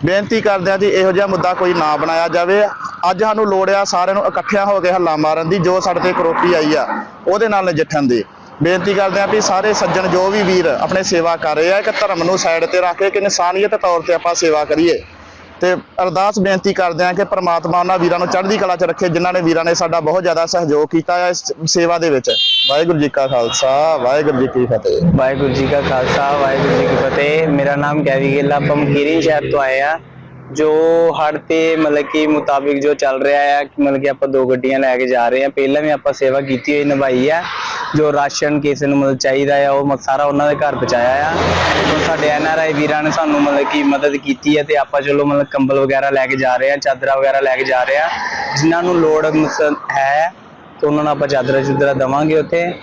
G: ਬੇਨਤੀ ਕਰਦੇ ਆ ਜੀ, ਇਹੋ ਜਿਹਾ ਮੁੱਦਾ ਕੋਈ ਨਾ ਬਣਾਇਆ ਜਾਵੇ। ਅੱਜ ਸਾਨੂੰ ਲੋੜ ਆ ਸਾਰਿਆਂ ਨੂੰ ਇਕੱਠਿਆਂ ਹੋ ਕੇ ਹੱਲਾ ਮਾਰਨ ਦੀ, ਜੋ ਸਾਡੇ ਤੇ ਕਰੋਪੀ ਆਈ ਆ, ਉਹਦੇ ਨਾਲ ਨਜਿੱਠਣ ਦੀ। ਬੇਨਤੀ ਕਰਦੇ ਆ ਵੀ ਸਾਰੇ ਸੱਜਣ, ਜੋ ਵੀ ਵੀਰ ਆਪਣੇ ਸੇਵਾ ਕਰ ਰਹੇ ਆ ਕਿ ਧਰਮ ਨੂੰ ਸਾਈਡ ਤੇ ਰੱਖ ਕੇ ਕਿ ਇਨਸਾਨੀਅਤ ਤੌਰ ਤੇ ਆਪਾਂ ਸੇਵਾ ਕਰੀਏ। ਤੇ ਅਰਦਾਸ ਬੇਨਤੀ ਕਰਦੇ ਹਾਂ ਕਿ ਪ੍ਰਮਾਤਮਾ ਉਹਨਾਂ ਵੀਰਾਂ ਨੂੰ ਚੜ੍ਹਦੀ ਕਲਾ 'ਚ ਰੱਖੇ, ਜਿਨ੍ਹਾਂ ਨੇ ਵੀਰਾਂ ਨੇ ਸਾਡਾ ਬਹੁਤ ਜ਼ਿਆਦਾ ਸਹਿਯੋਗ ਕੀਤਾ ਹੈ ਇਸ ਸੇਵਾ ਦੇ ਵਿੱਚ। ਵਾਹਿਗੁਰੂ ਜੀ ਕਾ ਖਾਲਸਾ, ਵਾਹਿਗੁਰੂ ਜੀ ਕੀ ਫਤਿਹ।
H: ਵਾਹਿਗੁਰੂ ਜੀ ਕਾ ਖਾਲਸਾ, ਵਾਹਿਗੁਰੂ ਜੀ ਕੀ ਫਤਿਹ। ਮੇਰਾ ਨਾਮ ਕੈਵੀ ਗਿੱਲ ਆ ਆਪਾਂ ਮਕੀਰੀ ਸ਼ਹਿਰ ਤੋਂ ਆਏ ਆ ਜੋ ਹੜ ਤੇ ਮਤਲਬ ਕਿ ਮੁਤਾਬਿਕ ਜੋ ਚੱਲ ਰਿਹਾ ਹੈ ਮਤਲਬ ਕਿ ਆਪਾਂ ਦੋ ਗੱਡੀਆਂ ਲੈ ਕੇ ਜਾ ਰਹੇ ਹਾਂ। ਪਹਿਲਾਂ ਵੀ ਆਪਾਂ ਸੇਵਾ ਕੀਤੀ ਹੋਈ ਨਿਭਾਈ ਹੈ ਜੋ ਰਾਸ਼ਨ ਕਿਸੇ ਨੂੰ ਮਤਲਬ ਚਾਹੀਦਾ ਆ, ਉਹ ਮ- ਸਾਰਾ ਉਹਨਾਂ ਦੇ ਘਰ ਪਹੁੰਚਾਇਆ ਆ। ਹੁਣ ਸਾਡੇ ਐਨ ਆਰ ਆਈ ਵੀਰਾਂ ਨੇ ਸਾਨੂੰ ਮਤਲਬ ਕਿ ਮਦਦ ਕੀਤੀ ਹੈ ਤੇ ਆਪਾਂ ਚਲੋ ਮਤਲਬ ਕੰਬਲ ਵਗੈਰਾ ਲੈ ਕੇ ਜਾ ਰਹੇ ਆ, ਚਾਦਰਾਂ ਵਗੈਰਾ ਲੈ ਕੇ ਜਾ ਰਹੇ ਆ। ਜਿਨ੍ਹਾਂ ਨੂੰ ਲੋੜ ਮਤਲਬ ਹੈ, ਤੇ ਉਹਨਾਂ ਨੂੰ ਆਪਾਂ ਚਾਦਰਾਂ ਚੁਦਰਾ ਦਵਾਂਗੇ ਉੱਥੇ।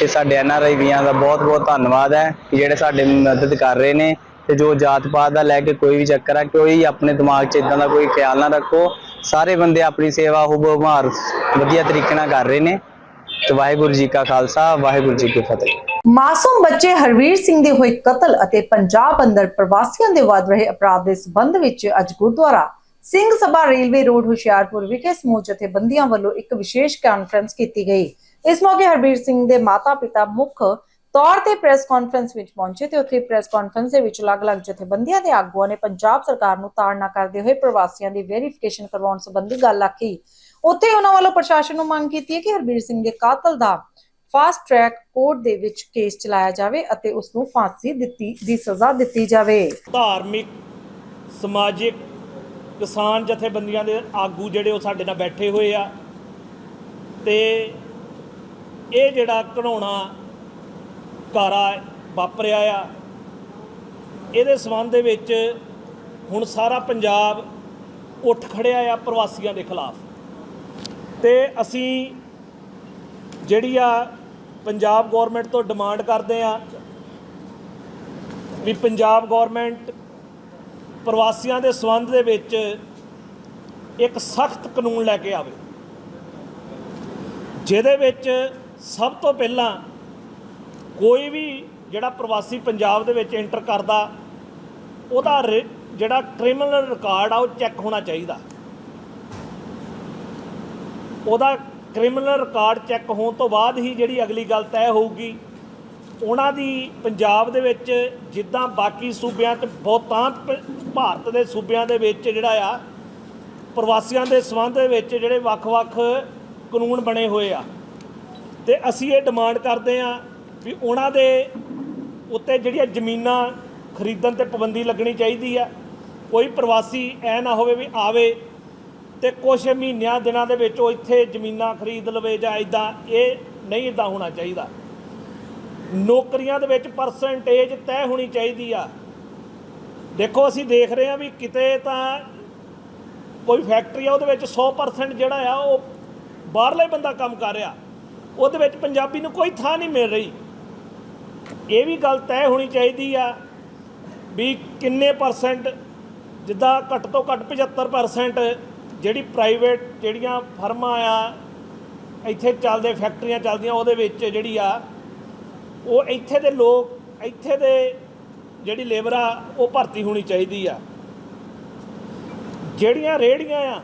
H: ਤੇ ਸਾਡੇ ਐਨ ਆਰ ਆਈ ਵੀਰਾਂ ਦਾ ਬਹੁਤ ਬਹੁਤ ਧੰਨਵਾਦ ਹੈ ਕਿ ਜਿਹੜੇ ਸਾਡੇ ਮਦਦ ਕਰ ਰਹੇ ਨੇ। ਤੇ ਜੋ ਜਾਤ ਪਾਤ ਦਾ ਲੈ ਕੇ ਕੋਈ ਵੀ ਚੱਕਰ ਆ, ਕੋਈ ਆਪਣੇ ਦਿਮਾਗ 'ਚ ਇਦਾਂ ਦਾ ਕੋਈ ਖਿਆਲ ਨਾ ਰੱਖੋ। ਸਾਰੇ ਬੰਦੇ ਆਪਣੀ ਸੇਵਾ ਹੁਬ ਹੁਮਾਰ ਵਧੀਆ ਤਰੀਕੇ ਨਾਲ ਕਰ ਰਹੇ ਨੇ। ਤੇ ਵਾਹਿਗੁਰੂ ਜੀ ਕਾ ਖਾਲਸਾ, ਵਾਹਿਗੁਰੂ ਜੀ ਕੀ ਫਤਿਹ।
A: ਮਾਸੂਮ ਬੱਚੇ ਹਰਵੀਰ ਸਿੰਘ ਦੇ ਹੋਏ ਕਤਲ ਅਤੇ ਪੰਜਾਬ ਅੰਦਰ ਪ੍ਰਵਾਸੀਆਂ ਦੇ ਵੱਧ ਰਹੇ ਅਪਰਾਧ ਦੇ ਸਬੰਧ ਵਿੱਚ ਅੱਜ ਗੁਰਦੁਆਰਾ ਸਿੰਘ ਸਭਾ ਰੇਲਵੇ ਰੋਡ ਹੁਸ਼ਿਆਰਪੁਰ ਵਿਖੇ ਸਮੂਹ ਜਥੇਬੰਦੀਆਂ ਵੱਲੋਂ ਇੱਕ ਵਿਸ਼ੇਸ਼ ਕਾਨਫਰੰਸ ਕੀਤੀ ਗਈ। ਇਸ ਮੌਕੇ ਹਰਵੀਰ ਸਿੰਘ ਦੇ ਮਾਤਾ-ਪਿਤਾ ਮੁੱਖ ਤੌਰ ਤੇ ਪ੍ਰੈਸ ਕਾਨਫਰੰਸ ਵਿੱਚ ਪਹੁੰਚੇ ਤੇ ਉੱਥੇ ਪ੍ਰੈਸ ਕਾਨਫਰੰਸ ਦੇ ਵਿੱਚ ਅਲੱਗ-ਅਲੱਗ ਜਥੇਬੰਦੀਆਂ ਦੇ ਆਗੂਆਂ ਨੇ ਪੰਜਾਬ ਸਰਕਾਰ ਨੂੰ ਤਾੜਨਾ ਕਰਦੇ ਹੋਏ ਪ੍ਰਵਾਸੀਆਂ ਦੀ ਵੈਰੀਫਿਕੇਸ਼ਨ ਕਰਵਾਉਣ ਸੰਬੰਧੀ ਗੱਲ ਆਖੀ। ਉੱਥੇ ਉਹਨਾਂ ਵੱਲੋਂ ਪ੍ਰਸ਼ਾਸਨ ਨੂੰ ਮੰਗ ਕੀਤੀ ਹੈ ਕਿ ਹਰਬੀਰ ਸਿੰਘ ਦੇ ਕਾਤਲ ਦਾ ਫਾਸਟ ਟਰੈਕ ਕੋਰਟ ਦੇ ਵਿੱਚ ਕੇਸ ਚਲਾਇਆ ਜਾਵੇ ਅਤੇ ਉਸ ਨੂੰ ਫਾਂਸੀ ਦਿੱਤੀ, ਦੀ ਸਜ਼ਾ ਦਿੱਤੀ ਜਾਵੇ।
I: ਧਾਰਮਿਕ, ਸਮਾਜਿਕ ਕਿਸਾਨ ਜਥੇਬੰਦੀਆਂ ਦੇ ਆਗੂ ਜਿਹੜੇ ਉਹ ਸਾਡੇ ਨਾਲ ਬੈਠੇ ਹੋਏ ਆ ਤੇ ਇਹ ਜਿਹੜਾ ਘਣਾਉਣਾ ਕਾਰਾ ਵਾਪਰਿਆ ਆ, ਇਹਦੇ ਸਬੰਧ ਦੇ ਵਿੱਚ ਹੁਣ ਸਾਰਾ ਪੰਜਾਬ ਉੱਠ ਖੜਿਆ ਆ ਪ੍ਰਵਾਸੀਆਂ ਦੇ ਖਿਲਾਫ। ਤੇ ਅਸੀਂ ਜਿਹੜੀ ਆ ਪੰਜਾਬ ਗਵਰਨਮੈਂਟ ਤੋਂ ਡਿਮਾਂਡ ਕਰਦੇ ਆ ਵੀ ਪੰਜਾਬ ਗਵਰਨਮੈਂਟ ਪ੍ਰਵਾਸੀਆਂ ਦੇ ਸੰਬੰਧ ਦੇ ਵਿੱਚ ਇੱਕ ਸਖਤ ਕਾਨੂੰਨ ਲੈ ਕੇ ਆਵੇ। ਜਿਹਦੇ ਵਿੱਚ ਸਭ ਤੋਂ ਪਹਿਲਾਂ ਕੋਈ ਵੀ ਜਿਹੜਾ ਪ੍ਰਵਾਸੀ ਪੰਜਾਬ ਦੇ ਵਿੱਚ ਐਂਟਰ ਕਰਦਾ, ਉਹਦਾ ਰਿ- ਜਿਹੜਾ ਕ੍ਰਿਮੀਨਲ ਰਿਕਾਰਡ ਆ ਉਹ ਚੈੱਕ ਹੋਣਾ ਚਾਹੀਦਾ। ਉਹਦਾ ਕ੍ਰਿਮੀਨਲ ਰਿਕਾਰਡ ਚੈੱਕ ਹੋਣ ਤੋਂ ਬਾਅਦ ਹੀ ਜਿਹੜੀ ਅਗਲੀ ਗੱਲ ਤੈਅ ਹੋਊਗੀ, ਉਹਨਾਂ ਦੀ ਪੰਜਾਬ ਦੇ ਵਿੱਚ ਜਿੱਦਾਂ ਬਾਕੀ ਸੂਬਿਆਂ 'ਚ ਬਹੁਤਾਂਤ ਪ- ਭਾਰਤ ਦੇ ਸੂਬਿਆਂ ਦੇ ਵਿੱਚ ਜਿਹੜਾ ਆ, ਪ੍ਰਵਾਸੀਆਂ ਦੇ ਸੰਬੰਧ ਦੇ ਵਿੱਚ ਜਿਹੜੇ ਵੱਖ-ਵੱਖ ਕਾਨੂੰਨ ਬਣੇ ਹੋਏ ਆ। ਤੇ ਅਸੀਂ ਇਹ ਡਿਮਾਂਡ ਕਰਦੇ ਆ ਵੀ ਉਹਨਾਂ ਦੇ ਉੱਤੇ ਜਿਹੜੀਆਂ ਜ਼ਮੀਨਾਂ ਖਰੀਦਣ ਤੇ ਪਾਬੰਦੀ ਲੱਗਣੀ ਚਾਹੀਦੀ ਆ। ਕੋਈ ਪ੍ਰਵਾਸੀ ਐ ਨਾ ਹੋਵੇ ਵੀ ਆਵੇ ਤੇ ਕੁਝ ਮਹੀਨਿਆਂ ਦਿਨਾਂ ਦੇ ਵਿੱਚ ਉਹ ਇੱਥੇ ਜ਼ਮੀਨਾਂ ਖਰੀਦ ਲਵੇ ਜਾਂ ਇਦਾਂ ਇਹ ਨਹੀਂ ਇਦਾਂ ਹੋਣਾ ਚਾਹੀਦਾ। ਨੌਕਰੀਆਂ ਦੇ ਵਿੱਚ ਪਰਸੈਂਟੇਜ ਤੈਅ ਹੋਣੀ ਚਾਹੀਦੀ ਆ। ਦੇਖੋ, ਅਸੀਂ ਦੇਖ ਰਹੇ ਹਾਂ ਵੀ ਕਿਤੇ ਤਾਂ ਕੋਈ ਫੈਕਟਰੀ ਆ, ਉਹਦੇ ਵਿੱਚ 100% ਜਿਹੜਾ ਆ, ਉਹ ਬਾਹਰਲੇ ਬੰਦਾ ਕੰਮ ਕਰ ਰਿਹਾ। ਉਹਦੇ ਵਿੱਚ ਪੰਜਾਬੀ ਨੂੰ ਕੋਈ ਥਾਂ ਨਹੀਂ ਮਿਲ ਰਹੀ। ਇਹ ਵੀ ਗੱਲ ਤੈਅ ਹੋਣੀ ਚਾਹੀਦੀ ਆ ਵੀ ਕਿੰਨੇ ਪਰਸੈਂਟ ਜਿੱਦਾਂ ਘੱਟ ਤੋਂ ਘੱਟ 75% ਜਿਹੜੀ ਪ੍ਰਾਈਵੇਟ ਜਿਹੜੀਆਂ ਫਰਮਾਂ ਆ, ਇੱਥੇ ਚੱਲਦੇ ਫੈਕਟਰੀਆਂ ਚੱਲਦੀਆਂ, ਉਹਦੇ ਵਿੱਚ ਜਿਹੜੀ ਆ, ਉਹ ਇੱਥੇ ਦੇ ਲੋਕ, ਇੱਥੇ ਦੇ ਜਿਹੜੀ ਲੇਬਰ ਆ, ਉਹ ਭਰਤੀ ਹੋਣੀ ਚਾਹੀਦੀ ਆ। ਜਿਹੜੀਆਂ ਰੇੜੀਆਂ ਆ,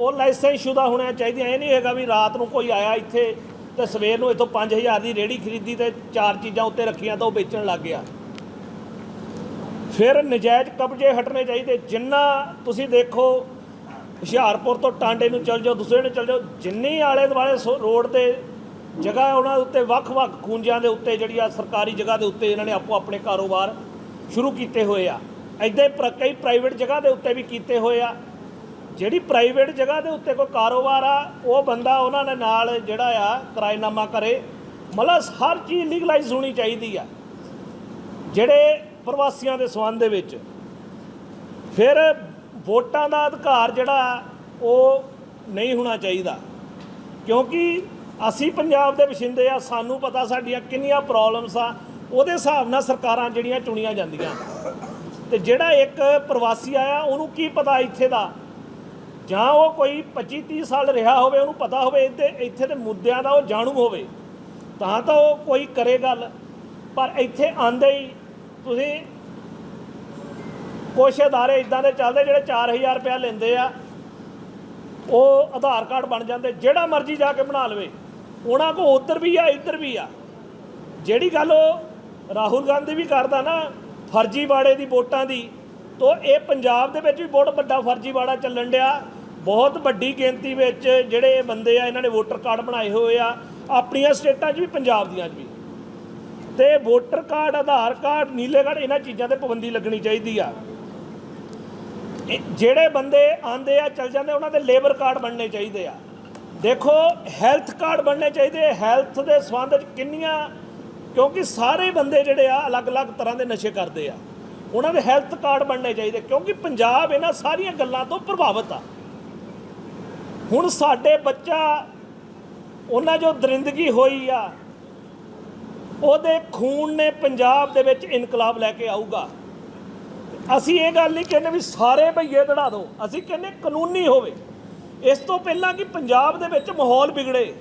I: ਉਹ ਲਾਇਸੈਂਸ ਸ਼ੁਦਾ ਹੋਣਾ ਚਾਹੀਦੀਆਂ। ਇਹ ਨਹੀਂ ਹੈਗਾ ਵੀ ਰਾਤ ਨੂੰ ਕੋਈ ਆਇਆ ਇੱਥੇ ਤੇ ਸਵੇਰ ਨੂੰ ਇੱਥੋਂ 5000 ਦੀ ਰੇੜੀ ਖਰੀਦੀ ਤੇ ਚਾਰ ਚੀਜ਼ਾਂ ਉੱਤੇ ਰੱਖੀਆਂ ਤਾਂ ਉਹ ਵੇਚਣ ਲੱਗ ਗਿਆ। ਫਿਰ ਨਜਾਇਜ਼ ਕਬਜ਼ੇ ਹਟਣੇ ਚਾਹੀਦੇ। ਜਿੰਨਾ ਤੁਸੀਂ ਦੇਖੋ ਹੁਸ਼ਿਆਰਪੁਰ ਤੋਂ ਟਾਂਡੇ ਨੂੰ ਚੱਲ ਜਾਓ, ਦੂਸਰੇ ਨੂੰ ਚੱਲ ਜਾਓ, ਜਿੰਨੀ ਆਲੇ ਦੁਆਲੇ ਸੋ- ਰੋਡ ਤੇ ਜਗ੍ਹਾ ਉਹਨਾਂ ਦੇ ਉੱਤੇ ਵੱਖ-ਵੱਖ ਖੂੰਜਿਆਂ ਦੇ ਉੱਤੇ ਜਿਹੜੀ ਆ ਸਰਕਾਰੀ ਜਗ੍ਹਾ ਦੇ ਉੱਤੇ ਇਹਨਾਂ ਨੇ ਆਪੋ ਆਪਣੇ ਕਾਰੋਬਾਰ ਸ਼ੁਰੂ ਕੀਤੇ ਹੋਏ ਆ। ਐਦਾਂ ਹੀ ਪ੍ਰ- ਕਈ ਪ੍ਰਾਈਵੇਟ ਜਗ੍ਹਾ ਦੇ ਉੱਤੇ ਵੀ ਕੀਤੇ ਹੋਏ ਆ। ਜਿਹੜੀ ਪ੍ਰਾਈਵੇਟ ਜਗ੍ਹਾ ਦੇ ਉੱਤੇ ਕੋਈ ਕਾਰੋਬਾਰ ਆ, ਉਹ ਬੰਦਾ ਉਹਨਾਂ ਦੇ ਨਾਲ ਜਿਹੜਾ ਆ, ਕਿਰਾਏਨਾਮਾ ਕਰੇ। ਮਤਲਬ ਹਰ ਚੀਜ਼ ਲੀਗਲਾਈਜ਼ ਹੋਣੀ ਚਾਹੀਦੀ ਆ। ਜਿਹੜੇ ਪ੍ਰਵਾਸੀਆਂ ਦੇ ਸੰਬੰਧ ਦੇ ਵਿੱਚ। ਫਿਰ ਵੋਟਾਂ ਦਾ ਅਧਿਕਾਰ ਜਿਹੜਾ ਉਹ ਨਹੀਂ ਹੋਣਾ ਚਾਹੀਦਾ। ਕਿਉਂਕਿ ਅਸੀਂ ਪੰਜਾਬ ਦੇ ਵਸਿੰਦੇ ਆ, ਸਾਨੂੰ ਪਤਾ ਸਾਡੀਆਂ ਕਿੰਨੀਆਂ ਪ੍ਰੋਬਲਮਸ ਆ, ਉਹਦੇ ਹਿਸਾਬ ਨਾਲ ਸਰਕਾਰਾਂ ਜਿਹੜੀਆਂ ਚੁਣੀਆਂ ਜਾਂਦੀਆਂ। ਤੇ ਜਿਹੜਾ ਇੱਕ ਪ੍ਰਵਾਸੀ ਆਇਆ, ਉਹਨੂੰ ਕੀ ਪਤਾ ਇੱਥੇ ਦਾ? ਜਾਂ ਉਹ ਕੋਈ 25 30 ਸਾਲ ਰਿਹਾ ਹੋਵੇ, ਉਹਨੂੰ ਪਤਾ ਹੋਵੇ ਇੱਥੇ ਇੱਥੇ ਦੇ ਮੁੱਦਿਆਂ ਦਾ ਉਹ ਜਾਣੂ ਹੋਵੇ, ਤਾਂ ਤਾਂ ਉਹ ਕੋਈ ਕਰੇ ਗੱਲ ਪਰ ਇੱਥੇ ਆਂਦੇ ਹੀ ਤੁਸੀਂ ਕੁਛ ਅਦਾਰੇ ਇਦਾਂ ਦੇ ਚੱਲਦੇ ਜਿਹੜੇ 4000 ਰੁਪਇਆ ਲੈਂਦੇ ਆ, ਉਹ ਆਧਾਰ ਕਾਰਡ ਬਣ ਜਾਂਦੇ, ਜਿਹੜਾ ਮਰਜ਼ੀ ਜਾ ਕੇ ਬਣਾ ਲਵੇ। ਉਹਨਾਂ ਕੋ ਉੱਧਰ ਵੀ ਆ, ਇੱਧਰ ਵੀ ਆ। ਜਿਹੜੀ ਗੱਲ ਉਹ ਰਾਹੁਲ ਗਾਂਧੀ ਵੀ ਕਰਦਾ ਨਾ ਫਰਜ਼ੀਵਾੜੇ ਦੀ ਵੋਟਾਂ ਦੀ, ਤੋ ਇਹ ਪੰਜਾਬ ਦੇ ਵਿੱਚ ਵੀ ਬਹੁਤ ਵੱਡਾ ਫਰਜ਼ੀਵਾੜਾ ਚੱਲਣ ਡਿਆ। ਬਹੁਤ ਵੱਡੀ ਗਿਣਤੀ ਵਿੱਚ ਜਿਹੜੇ ਬੰਦੇ ਆ, ਇਹਨਾਂ ਨੇ ਵੋਟਰ ਕਾਰਡ ਬਣਾਏ ਹੋਏ ਆ। ਆਪਣੀਆਂ ਸਟੇਟਾਂ 'ਚ ਵੀ, ਪੰਜਾਬ ਦੀਆਂ 'ਚ ਵੀ। ਤੇ ਵੋਟਰ ਕਾਰਡ, ਆਧਾਰ ਕਾਰਡ, ਨੀਲੇ ਕਾਰਡ, ਇਹਨਾਂ ਚੀਜ਼ਾਂ ਤੇ ਪਾਬੰਦੀ ਲੱਗਣੀ ਚਾਹੀਦੀ ਆ। ਜਿਹੜੇ ਬੰਦੇ ਆਂਦੇ ਆ, ਚਲ ਜਾਂਦੇ ਉਹਨਾਂ ਦੇ ਲੇਬਰ ਕਾਰਡ ਬਣਨੇ ਚਾਹੀਦੇ ਆ। ਦੇਖੋ, ਹੈਲਥ ਕਾਰਡ ਬਣਨੇ ਚਾਹੀਦੇ ਹੈਲਥ ਦੇ ਸੰਬੰਧ ਵਿੱਚ ਕਿੰਨੀਆਂ, ਕਿਉਂਕਿ ਸਾਰੇ ਬੰਦੇ ਜਿਹੜੇ ਆ, ਅਲੱਗ-ਅਲੱਗ ਤਰ੍ਹਾਂ ਦੇ ਨਸ਼ੇ ਕਰਦੇ ਆ। ਉਹਨਾਂ ਦੇ ਹੈਲਥ ਕਾਰਡ ਬਣਨੇ ਚਾਹੀਦੇ, ਕਿਉਂਕਿ ਪੰਜਾਬ ਇਹਨਾਂ ਸਾਰੀਆਂ ਗੱਲਾਂ ਤੋਂ ਪ੍ਰਭਾਵਿਤ ਆ। ਹੁਣ ਸਾਡੇ ਬੱਚਾ, ਉਹਨਾਂ ਜੋ ਦਰਿੰਦਗੀ ਹੋਈ ਆ, ਉਹਦੇ ਖੂਨ ਨੇ ਪੰਜਾਬ ਦੇ ਵਿੱਚ ਇਨਕਲਾਬ ਲੈ ਕੇ ਆਊਗਾ। ਅਸੀਂ ਇਹ ਗੱਲ ਨਹੀਂ ਕਹਿੰਦੇ ਵੀ ਸਾਰੇ ਭਈਏ ਦੜਾ ਦਿਓ ਅਸੀਂ ਕਹਿੰਦੇ ਕਾਨੂੰਨੀ ਹੋਵੇ। ਇਸ ਤੋਂ ਪਹਿਲਾਂ ਕਿ ਪੰਜਾਬ ਦੇ ਵਿੱਚ ਮਾਹੌਲ ਵਿਗੜੇ।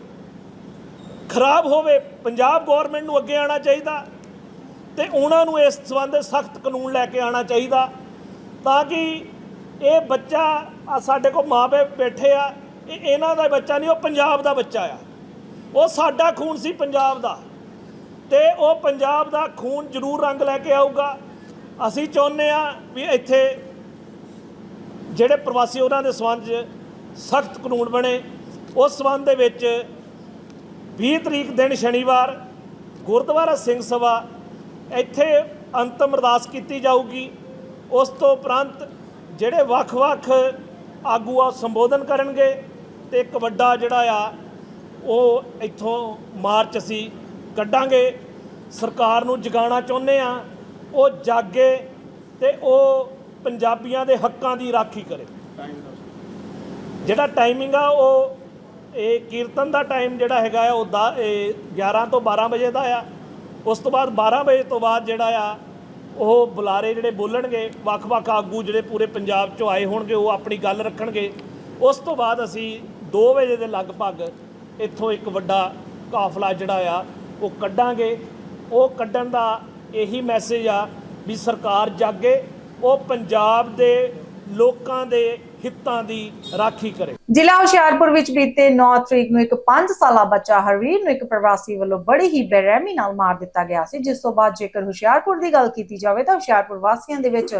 I: ਖਰਾਬ ਹੋਵੇ, ਪੰਜਾਬ ਗਵਰਨਮੈਂਟ ਨੂੰ ਅੱਗੇ ਆਉਣਾ ਚਾਹੀਦਾ ਤੇ ਉਹਨਾਂ ਨੂੰ ਇਸ ਸੰਬੰਧ ਸਖਤ ਕਾਨੂੰਨ ਲੈ ਕੇ ਆਉਣਾ ਚਾਹੀਦਾ ਤਾਂ ਕਿ ਇਹ ਬੱਚਾ ਆ ਸਾਡੇ ਕੋਲ ਮਾਪੇ ਬੈਠੇ ਆ, ਇਹ ਇਹਨਾਂ ਦਾ ਬੱਚਾ ਨਹੀਂ, ਉਹ ਪੰਜਾਬ ਦਾ ਬੱਚਾ ਆ। ਉਹ ਸਾਡਾ ਖੂਨ ਸੀ ਪੰਜਾਬ ਦਾ ਤੇ ਉਹ ਪੰਜਾਬ ਦਾ ਖੂਨ ਜ਼ਰੂਰ ਰੰਗ ਲੈ ਕੇ ਆਊਗਾ। ਅਸੀਂ ਚਾਹੁੰਦੇ ਆ ਵੀ ਇੱਥੇ ਜਿਹੜੇ ਪ੍ਰਵਾਸੀ ਉਹਨਾਂ ਦੇ ਸੰਬੰਧ 'ਚ ਸਖਤ ਕਾਨੂੰਨ ਬਣੇ। ਉਸ ਸੰਬੰਧ ਦੇ ਵਿੱਚ 20 ਤਰੀਕ ਦਿਨ ਸ਼ਨੀਵਾਰ ਗੁਰਦੁਆਰਾ ਸਿੰਘ ਸਭਾ ਇੱਥੇ ਅੰਤਮ ਅਰਦਾਸ ਕੀਤੀ ਜਾਊਗੀ। ਉਸ ਤੋਂ ਉਪਰੰਤ ਜਿਹੜੇ ਵੱਖ-ਵੱਖ ਆਗੂ ਆ ਸੰਬੋਧਨ ਕਰਨਗੇ ਤੇ ਇੱਕ ਵੱਡਾ ਜਿਹੜਾ ਆ, ਉਹ ਇੱਥੋਂ ਮਾਰਚ ਅਸੀਂ ਕੱਢਾਂਗੇ। ਸਰਕਾਰ ਨੂੰ ਜਗਾਉਣਾ ਚਾਹੁੰਦੇ ਆ ਉਹ ਜਾਗੇ ਤੇ ਉਹ ਪੰਜਾਬੀਆਂ ਦੇ ਹੱਕਾਂ ਦੀ ਰਾਖੀ ਕਰੇ। ਜਿਹੜਾ ਟਾਈਮਿੰਗ ਆ, ਉਹ ਇਹ ਕੀਰਤਨ ਦਾ ਟਾਈਮ ਜਿਹੜਾ ਹੈਗਾ ਆ, ਉਹ ਦਾ- ਇਹ 11 ਤੋਂ 12 ਵਜੇ ਦਾ ਆ। ਉਸ ਤੋਂ ਬਾਅਦ 12 ਵਜੇ ਤੋਂ ਬਾਅਦ ਜਿਹੜਾ ਆ, ਉਹ ਬੁਲਾਰੇ ਜਿਹੜੇ ਬੋਲਣਗੇ, ਵੱਖ-ਵੱਖ ਆਗੂ ਜਿਹੜੇ ਪੂਰੇ ਪੰਜਾਬ ਚੋਂ ਆਏ ਹੋਣਗੇ, ਉਹ ਆਪਣੀ ਗੱਲ ਰੱਖਣਗੇ। ਉਸ ਤੋਂ ਬਾਅਦ ਅਸੀਂ 2 ਵਜੇ ਦੇ ਲਗਭਗ ਇੱਥੋਂ ਇੱਕ ਵੱਡਾ ਕਾਫਲਾ ਜਿਹੜਾ ਆ, ਉਹ ਕੱਢਾਂਗੇ। ਉਹ ਕੱਢਣ ਦਾ ਇਹੀ ਮੈਸੇਜ ਆ ਵੀ ਸਰਕਾਰ ਜਾਗੇ, ਉਹ ਪੰਜਾਬ ਦੇ ਲੋਕਾਂ ਦੇ ਹਿੱਤਾਂ ਦੀ ਰਾਖੀ ਕਰੇ।
A: ਜ਼ਿਲ੍ਹਾ ਹੁਸ਼ਿਆਰਪੁਰ ਵਿੱਚ ਬੀਤੇ 9 ਤਰੀਕ ਨੂੰ ਇੱਕ 5 ਸਾਲਾ ਬੱਚਾ ਹਰਵੀਰ ਨੂੰ ਇੱਕ ਪ੍ਰਵਾਸੀ ਵੱਲੋਂ ਬੜੀ ਹੀ ਬੇਰਹਿਮੀ ਨਾਲ ਮਾਰ ਦਿੱਤਾ ਗਿਆ ਸੀ। ਜਿਸ ਤੋਂ ਬਾਅਦ ਜੇਕਰ ਹੁਸ਼ਿਆਰਪੁਰ ਦੀ ਗੱਲ ਕੀਤੀ ਜਾਵੇ ਤਾਂ ਹੁਸ਼ਿਆਰਪੁਰ ਵਾਸੀਆਂ ਦੇ ਵਿੱਚ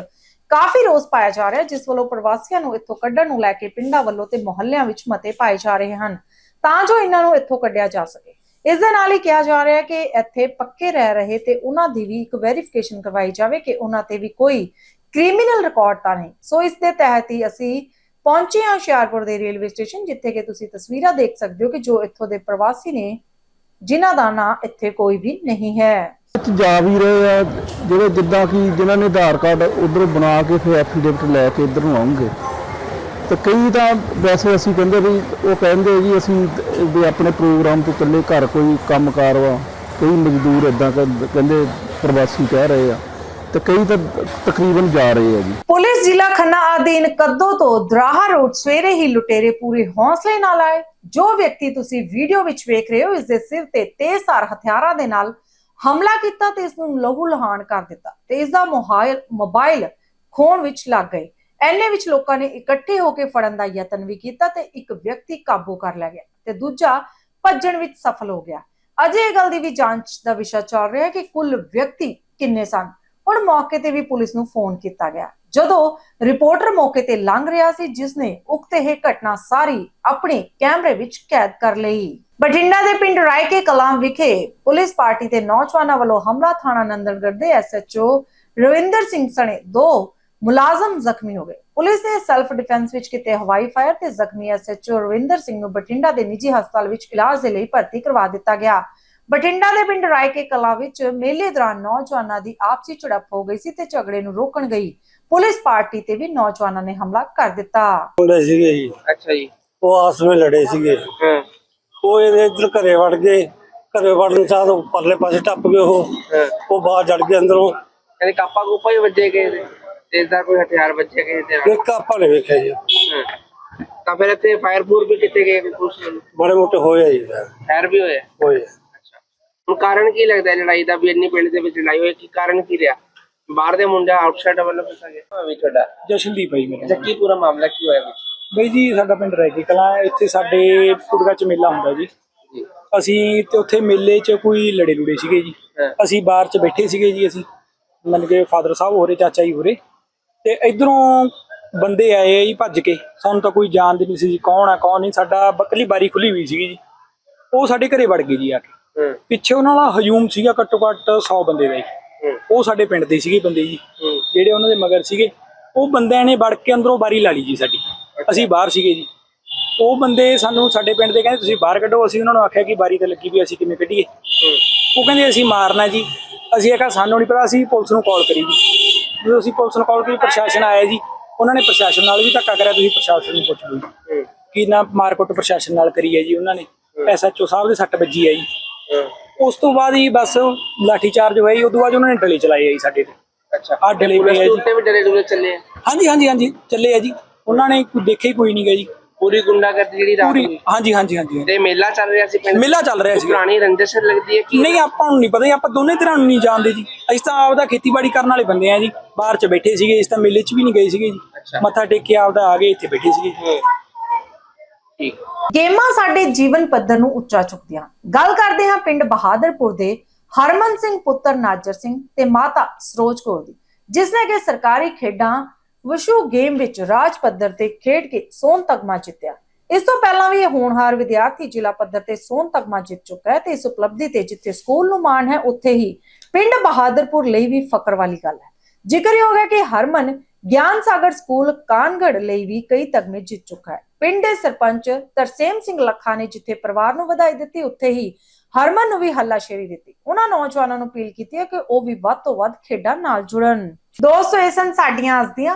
A: ਕਾਫੀ ਰੋਸ ਪਾਇਆ ਜਾ ਰਿਹਾ, ਜਿਸ ਵੱਲੋਂ ਪ੍ਰਵਾਸੀਆਂ ਨੂੰ ਇੱਥੋਂ ਕੱਢਣ ਨੂੰ ਲੈ ਕੇ ਪਿੰਡਾਂ ਵੱਲੋਂ ਤੇ ਮੁਹੱਲਿਆਂ ਵਿੱਚ ਮਤੇ ਪਾਏ ਜਾ ਰਹੇ ਹਨ। ਤਾਂ ਜੋ ਇਹਨਾਂ ਨੂੰ ਇੱਥੋਂ ਕੱਢਿਆ ਜਾ ਸਕੇ। ਇਸ ਦੇ ਨਾਲ ਹੀ ਕਿਹਾ ਜਾ ਰਿਹਾ ਹੈ ਕਿ ਇੱਥੇ ਪੱਕੇ ਰਹਿ ਰਹੇ ਤੇ ਉਹਨਾਂ ਦੀ ਵੀ ਇੱਕ ਵੈਰੀਫਿਕੇਸ਼ਨ ਕਰਵਾਈ ਜਾਵੇ ਕਿ ਉਹਨਾਂ ਤੇ ਵੀ ਕੋਈ ਕ੍ਰਿਮੀਨਲ ਰਿਕਾਰਡ ਤਾਂ ਨਹੀਂ। ਸੋ ਇਸ ਦੇ ਤਹਿਤ ਹੀ ਅਸੀਂ ਪਹੁੰਚੇ ਹਾਂ ਹੁਸ਼ਿਆਰਪੁਰ ਦੇ ਰੇਲਵੇ ਸਟੇਸ਼ਨ, ਜਿੱਥੇ ਕਿ ਤੁਸੀਂ ਤਸਵੀਰਾਂ ਦੇਖ ਸਕਦੇ ਹੋ ਕਿ ਜੋ ਇੱਥੋਂ ਦੇ ਪ੍ਰਵਾਸੀ ਨੇ, ਜਿਨ੍ਹਾਂ ਦਾ ਨਾਂ ਇੱਥੇ ਕੋਈ ਵੀ ਨਹੀਂ ਹੈ।
J: ਜਾ ਵੀ ਰਹੇ ਆ, ਜਿਹੜੇ ਜਿੱਦਾਂ ਕਿ ਜਿਨ੍ਹਾਂ ਨੇ ਆਧਾਰ ਕਾਰਡ ਉਧਰ ਬਣਾ ਕੇ ਫਿਰ ਐਫੀਡੇਵਿਟ ਲੈ ਕੇ ਇੱਧਰ ਨੂੰ ਆਉਂਗੇ ਤੇ ਕਈ ਤਾਂ ਵੈਸੇ ਅਸੀਂ ਕਹਿੰਦੇ ਵੀ ਉਹ ਕਹਿੰਦੇ ਜੀ ਅਸੀਂ ਵੀ ਆਪਣੇ ਪ੍ਰੋਗਰਾਮ ਤੋਂ ਚੱਲੇ ਘਰ ਕੋਈ ਕੰਮਕਾਰ ਵਾ, ਕਈ ਮਜ਼ਦੂਰ ਇਦਾਂ ਕਹਿੰਦੇ ਪ੍ਰਵਾਸੀ ਕਹਿ ਰਹੇ ਆ, ਤੇ ਕਈ ਤਾਂ ਤਕਰੀਬਨ ਜਾ ਰਹੇ ਆ ਜੀ।
A: ਪੁਲਿਸ ਜ਼ਿਲ੍ਹਾ ਖੰਨਾ ਅਧੀਨ ਕੱਦੋ ਤੋਂ ਦਰਾਹਾ ਰੋਡ ਸਵੇਰੇ ਹੀ ਲੁਟੇਰੇ ਪੂਰੇ ਹੌਸਲੇ ਨਾਲ ਆਏ। ਜੋ ਵਿਅਕਤੀ ਤੁਸੀਂ ਵੀਡੀਓ ਵਿੱਚ ਵੇਖ ਰਹੇ ਹੋ, ਇਸ ਦੇ ਸਿਰ ਤੇ ਤੇਜ਼ਧਾਰ ਹਥਿਆਰਾਂ ਦੇ ਨਾਲ ਹਮਲਾ ਕੀਤਾ ਤੇ ਇਸ ਨੂੰ ਲਹੂ ਲਹਾਨ ਕਰ ਦਿੱਤਾ। ਤੇ ਇਸ ਦਾ ਮੋਬਾਈਲ ਖੋਣ ਵਿੱਚ ਲੱਗ ਗਏ। ਐਨੇ ਵਿੱਚ ਲੋਕਾਂ ਨੇ ਇਕੱਠੇ ਹੋ ਕੇ ਫੜਨ ਦਾ ਯਤਨ ਵੀ ਕੀਤਾ ਤੇ ਇੱਕ ਵਿਅਕਤੀ ਕਾਬੂ ਕਰ ਲਿਆ ਗਿਆ ਤੇ ਦੂਜਾ ਭੱਜਣ ਵਿੱਚ ਸਫਲ ਹੋ ਗਿਆ। ਅਜੇ ਇਹ ਗੱਲ ਦੀ ਵੀ ਜਾਂਚ ਦਾ ਵਿਸ਼ਾ ਚੱਲ ਰਿਹਾ ਹੈ ਕਿ ਕੁੱਲ ਵਿਅਕਤੀ ਕਿੰਨੇ ਸਨ। ਹੁਣ ਮੌਕੇ ਤੇ ਵੀ ਪੁਲਿਸ ਨੂੰ ਫੋਨ ਕੀਤਾ ਗਿਆ। ਜਦੋਂ ਰਿਪੋਰਟਰ ਮੌਕੇ ਤੇ ਲੰਘ ਰਿਹਾ ਸੀ, ਜਿਸ ਨੇ ਉਕਤ ਇਹ ਘਟਨਾ ਸਾਰੀ ਆਪਣੇ ਕੈਮਰੇ ਵਿੱਚ ਕੈਦ ਕਰ ਲਈ। ਬਠਿੰਡਾ ਦੇ ਪਿੰਡ ਰਾਇਕੇ ਕਲਾਮ ਵਿਖੇ ਪੁਲਿਸ ਪਾਰਟੀ ਦੇ ਨੌਜਵਾਨਾਂ ਵੱਲੋਂ ਹਮਲਾ ਥਾਣਾ ਨੰਦਨਗੜ੍ਹ ਦੇ ਐਸਐਚਓ ਰਵਿੰਦਰ ਸਿੰਘ ਸਣੇ ਦੋ ਮੁਲਾਜ਼ਮ ਜ਼ਖਮੀ ਹੋ ਗਏ। ਪੁਲਿਸ ਨੇ ਸੈਲਫ ਡਿਫੈਂਸ ਵਿੱਚ ਕੀਤੇ ਹਵਾਈ ਫਾਇਰ ਤੇ ਜ਼ਖਮੀ ਐਸਐਚਓ ਰਵਿੰਦਰ ਸਿੰਘ ਨੂੰ ਬਠਿੰਡਾ ਦੇ ਨਿੱਜੀ ਹਸਪਤਾਲ ਵਿੱਚ ਇਲਾਜ ਦੇ ਲਈ ਭਰਤੀ ਕਰਵਾ ਦਿੱਤਾ ਗਿਆ। ਬਠਿੰਡਾ ਦੇ ਪਿੰਡ ਰਾਇਕੇ ਕਲਾਂ ਵਿੱਚ ਮੇਲੇ ਦੌਰਾਨ ਨੌਜਵਾਨਾਂ ਦੀ ਆਪਸੀ ਝੜਪ ਹੋ ਗਈ ਸੀ ਤੇ ਝਗੜੇ ਨੂੰ ਰੋਕਣ ਗਈ। ਪੁਲਿਸ ਪਾਰਟੀ ਤੇ ਵੀ ਨੌਜਵਾਨਾਂ ਨੇ ਹਮਲਾ ਕਰ ਦਿੱਤਾ।
J: ਮੁੰਡੇ ਸੀਗੇ ਜੀ।
H: ਅੱਛਾ ਜੀ।
J: ਉਹ ਆਪਸ ਵਿੱਚ ਲੜੇ ਸੀਗੇ।
H: ਹਾਂ।
J: ਉਹ ਇਹਦੇ ਇੱਧਰ ਘਰੇ ਵੜ ਗਏ। ਘਰੇ ਵੜਨ ਸਾਰ ਉਹ ਪਰਲੇ ਪਾਸੇ ਟੱਪ ਗਏ ਉਹ। ਉਹ ਬਾਹਰ ਜੜ ਗਏ ਅੰਦਰੋਂ।
H: ਕਹਿੰਦੇ ਕਾਪਾ ਕੂਪਾ ਹੀ ਵੱਜੇ ਗਏ ਨੇ ਤੇ ਇਸਦਾ ਕੋਈ ਹਥਿਆਰ ਵੱਜੇ ਗਏ ਤੇ
J: ਇੱਕ ਆਪਾਂ ਨੇ ਵੇਖਿਆ ਜੀ।
H: ਹਾਂ। ਤਾਂ ਫਿਰ ਇੱਥੇ ਫਾਇਰ ਫੂਰ ਵੀ ਕਿੱਥੇ ਗਏ ਪੁਲਿਸ ਨੂੰ
J: ਬੜੇ ਮੋਟੇ ਹੋਏ ਆ ਜੀ।
H: ਫਾਇਰ ਵੀ ਹੋਇਆ
J: ਹੋਏ
H: ਅੱਛਾ। ਹੁਣ ਕਾਰਨ ਕੀ ਲੱਗਦਾ ਹੈ ਲੜਾਈ ਦਾ ਵੀ ਇੰਨੀ ਪਿੰਡ ਦੇ ਵਿੱਚ ਲੜਾਈ ਹੋਈ ਕੀ ਕਾਰਨ ਕੀ ਰਿਹਾ? ਬਾਹਰ ਦੇ ਮੁੰਡਾ ਆਊਟਸਾਈਡ ਵੱਲੋਂ ਕਿਸਾ ਗਿਆ? ਵੀ ਤੁਹਾਡਾ
J: ਜਸ਼ਨਦੀਪ ਭਾਈ ਮੇਰਾ।
H: ਅੱਛਾ ਕੀ ਪੂਰਾ ਮਾਮਲਾ ਕੀ ਹੋਇਆ ਵਿੱਚ
J: ਬਈ ਜੀ ਸਾਡਾ ਪਿੰਡ ਰੈਗੀ ਕਲਾਂ ਹੈ ਇੱਥੇ ਸਾਡੇ ਕੁੜਗਾ ਚ ਮੇਲਾ ਹੁੰਦਾ ਜੀ।
H: ਜੀ।
J: ਅਸੀਂ ਤੇ ਉੱਥੇ ਮੇਲੇ 'ਚ ਕੋਈ ਲੜੇ ਲੁੜੇ ਸੀਗੇ ਜੀ।
H: ਹਾਂ।
J: ਅਸੀਂ ਬਾਹਰ 'ਚ ਬੈਠੇ ਸੀਗੇ ਜੀ ਅਸੀਂ। ਮੰਨ ਕੇ ਫਾਦਰ ਸਾਹਿਬ ਹੋਰੇ ਚਾਚਾ ਜੀ ਹੋਰੇ। ਤੇ ਇਧਰੋਂ ਬੰਦੇ ਆਏ ਆ ਜੀ ਭੱਜ ਕੇ। ਸਾਨੂੰ ਤਾਂ ਕੋਈ ਜਾਣਦੇ ਨਹੀਂ ਸੀ ਜੀ ਕੌਣ ਆ ਕੌਣ ਨਹੀਂ। ਸਾਡਾ ਬੱਕਲੀ ਬਾਰੀ ਖੁੱਲੀ ਹੋਈ ਸੀਗੀ ਜੀ। ਉਹ ਸਾਡੇ ਘਰੇ ਵੜ ਗਏ ਜੀ ਆ ਕੇ। ਪਿੱਛੇ ਉਹਨਾਂ ਦਾ ਹਜੂਮ ਸੀਗਾ ਘੱਟੋ ਘੱਟ 100 ਬੰਦੇ ਦਾ ਜੀ। ਉਹ ਸਾਡੇ ਪਿੰਡ ਦੇ ਸੀਗੇ ਬੰਦੇ ਜੀ। ਜਿਹੜੇ ਉਹਨਾਂ ਦੇ ਮਗਰ ਸੀਗੇ। ਉਹ ਬੰਦਿਆਂ ਨੇ ਵੜ ਕੇ ਅੰਦਰੋਂ ਬਾਰੀ ਲਾ ਲਈ ਜੀ ਸਾਡੀ। ਅਸੀਂ ਬਾਹਰ ਸੀਗੇ ਜੀ। ਉਹ ਬੰਦੇ ਸਾਨੂੰ ਸਾਡੇ ਪਿੰਡ ਦੇ ਕਹਿੰਦੇ ਤੁਸੀਂ ਬਾਹਰ ਕੱਢੋ। ਅਸੀਂ ਉਹਨਾਂ ਨੂੰ ਆਖਿਆ ਕਿ ਬਾਰੀ ਤੇ ਲੱਗੀ ਵੀ ਅਸੀਂ ਕਿਵੇਂ ਕੱਢੀਏ? ਉਹ ਕਹਿੰਦੇ ਅਸੀਂ ਮਾਰਨਾ ਜੀ। ਅਸੀਂ ਆਖਿਆ ਸਾਨੂੰ ਨਹੀਂ ਪਤਾ ਅਸੀਂ ਪੁਲਿਸ ਨੂੰ ਕਾਲ ਕਰੀ ਜੀ। ਜਦੋਂ ਅਸੀਂ ਪੁਲਿਸ ਨੂੰ ਕਾਲ ਕੀਤੀ ਪ੍ਰਸ਼ਾਸਨ ਆਇਆ ਜੀ। ਉਹਨਾਂ ਨੇ ਪ੍ਰਸ਼ਾਸਨ ਨਾਲ ਵੀ ਧੱਕਾ ਕਰਿਆ ਤੁਸੀਂ ਪ੍ਰਸ਼ਾਸਨ ਨੂੰ ਪੁੱਛ ਲਓ। ਕੀ ਨਾ ਮਾਰਕੁੱਟ ਪ੍ਰਸ਼ਾਸਨ ਨਾਲ ਕਰੀ ਹੈ ਜੀ ਉਹਨਾਂ ਨੇ। ਐਸਐਚਓ ਸਾਹਿਬ ਦੇ ਸੱਟ ਵੱਜੀ ਹੈ ਜੀ। ਉਸ ਤੋਂ ਬਾਅਦ ਹੀ ਬਸ ਲਾਠੀ ਚਾਰਜ ਹੋਇਆ ਜੀ। ਉਦੋਂ ਬਾਅਦ ਉਹਨਾਂ ਨੇ ਡਲੇ ਚਲਾਏ ਆ ਜੀ ਸਾਡੇ ਤੇ।
H: ਅੱਛਾ।
J: ਆਹ ਡਲੇ ਪਏ ਆ ਜੀ।
H: ਵੀ ਡੁਰੇ ਚੱਲੇ ਆ?
J: ਹਾਂਜੀ ਹਾਂਜੀ ਹਾਂਜੀ ਚੱਲੇ ਆ ਜੀ। ਉਹਨਾਂ ਨੇ ਹੀ ਕੋਈ ਨਹੀਂ ਗਾ ਜੀ।
H: ਪੂਰੀ ਗੁੰਡਾਗਰਦੀ ਜਿਹੜੀ ਰਾਤ
J: ਪੂਰੀ ਹਾਂਜੀ ਹਾਂਜੀ ਹਾਂਜੀ।
H: ਤੇ ਮੇਲਾ ਚੱਲ ਰਿਹਾ ਸੀ ਪਿੰਡ
J: ਮੇਲਾ ਚੱਲ ਰਿਹਾ ਸੀ
H: ਪੁਰਾਣੀ ਰੰਜਿਸ਼ ਲੱਗਦੀ ਹੈ ਕਿ
J: ਨਹੀਂ ਆਪਾਂ ਨੂੰ ਨਹੀਂ ਪਤਾ ਜੀ ਆਪਾਂ ਦੋਨੇ ਤਰ੍ਹਾਂ ਨੂੰ ਨਹੀਂ ਜਾਣਦੇ ਜੀ। ਅਸੀਂ ਤਾਂ ਆਪਦਾ ਖੇਤੀਬਾੜੀ ਕਰਨ ਵਾਲੇ ਬੰਦੇ ਆ ਜੀ। ਬਾਹਰ ਚ ਬੈਠੇ ਸੀਗੇ ਇਸ ਤਾਂ ਮੇਲੇ ਚ ਵੀ ਨਹੀਂ ਗਏ ਸੀਗੇ ਜੀ।
H: ਅੱਛਾ।
J: ਮੱਥਾ ਟੇਕਿਆ ਆਪਦਾ ਆ ਗਏ ਇੱਥੇ ਬੈਠੇ ਸੀਗੇ।
H: ਠੀਕ।
A: ਗੇਮਾਂ ਸਾਡੇ ਜੀਵਨ ਪੱਧਰ ਨੂੰ ਉੱਚਾ ਚੁੱਕਦੀਆਂ ਗੱਲ ਕਰਦੇ ਹਾਂ ਪਿੰਡ ਬਹਾਦਰਪੁਰ ਦੇ ਹਰਮਨ ਸਿੰਘ ਪੁੱਤਰ ਨਾਜਰ ਸਿੰਘ ਤੇ ਮਾਤਾ ਸਰੋਜ ਕੌਰ ਦੀ ਜਿਸ ਨੇ ਕਿ ਸਰਕਾਰੀ ਖੇਡਾਂ ਵਿਸ਼ੂ ਗੇਮ ਵਿੱਚ ਰਾਜ ਪੱਧਰ ਤੇ ਖੇਡ ਕੇ ਸੋਨ ਤਗਮਾ ਜਿੱਤਿਆ। ਇਸ ਤੋਂ ਪਹਿਲਾਂ ਵੀ ਇਹ ਹੋਣਹਾਰ ਵਿਦਿਆਰਥੀ ਜ਼ਿਲ੍ਹਾ ਪੱਧਰ ਤੇ ਸੋਨ ਤਗਮਾ ਜਿੱਤ ਚੁੱਕਾ ਹੈ ਤੇ ਇਸ ਉਪਲਬਧੀ ਤੇ ਜਿੱਥੇ ਸਕੂਲ ਨੂੰ ਮਾਣ ਹੈ, ਉੱਥੇ ਹੀ ਪਿੰਡ ਬਹਾਦਰਪੁਰ ਲਈ ਵੀ ਫਖਰ ਵਾਲੀ ਗੱਲ ਹੈ। ਜ਼ਿਕਰਯੋਗ ਹੈ ਕਿ ਹਰਮਨ ਗਿਆਨ ਸਾਗਰ ਸਕੂਲ ਕਾਨਗੜ ਲਈ ਵੀ ਕਈ ਤਗਮੇ ਜਿੱਤ ਚੁੱਕਾ ਹੈ। ਪਿੰਡ ਦੇ ਸਰਪੰਚ ਤਰਸੇਮ ਸਿੰਘ ਲੱਖਾ ਨੇ ਜਿੱਥੇ ਪਰਿਵਾਰ ਨੂੰ ਵਧਾਈ ਦਿੱਤੀ, ਉੱਥੇ ਹੀ ਹਰਮਨ ਨੂੰ ਵੀ ਹੱਲਾਸ਼ੇਰੀ ਦਿੱਤੀ। ਉਹਨਾਂ ਨੌਜਵਾਨਾਂ ਨੂੰ ਅਪੀਲ ਕੀਤੀ ਹੈ ਕਿ ਉਹ ਵੀ ਵੱਧ ਤੋਂ ਵੱਧ ਖੇਡਾਂ ਨਾਲ ਜੁੜਨ। ਦੋਸਤੋ, ਇਹ ਸਨ ਸਾਡੀਆਂ ਅੱਜ ਦੀਆਂ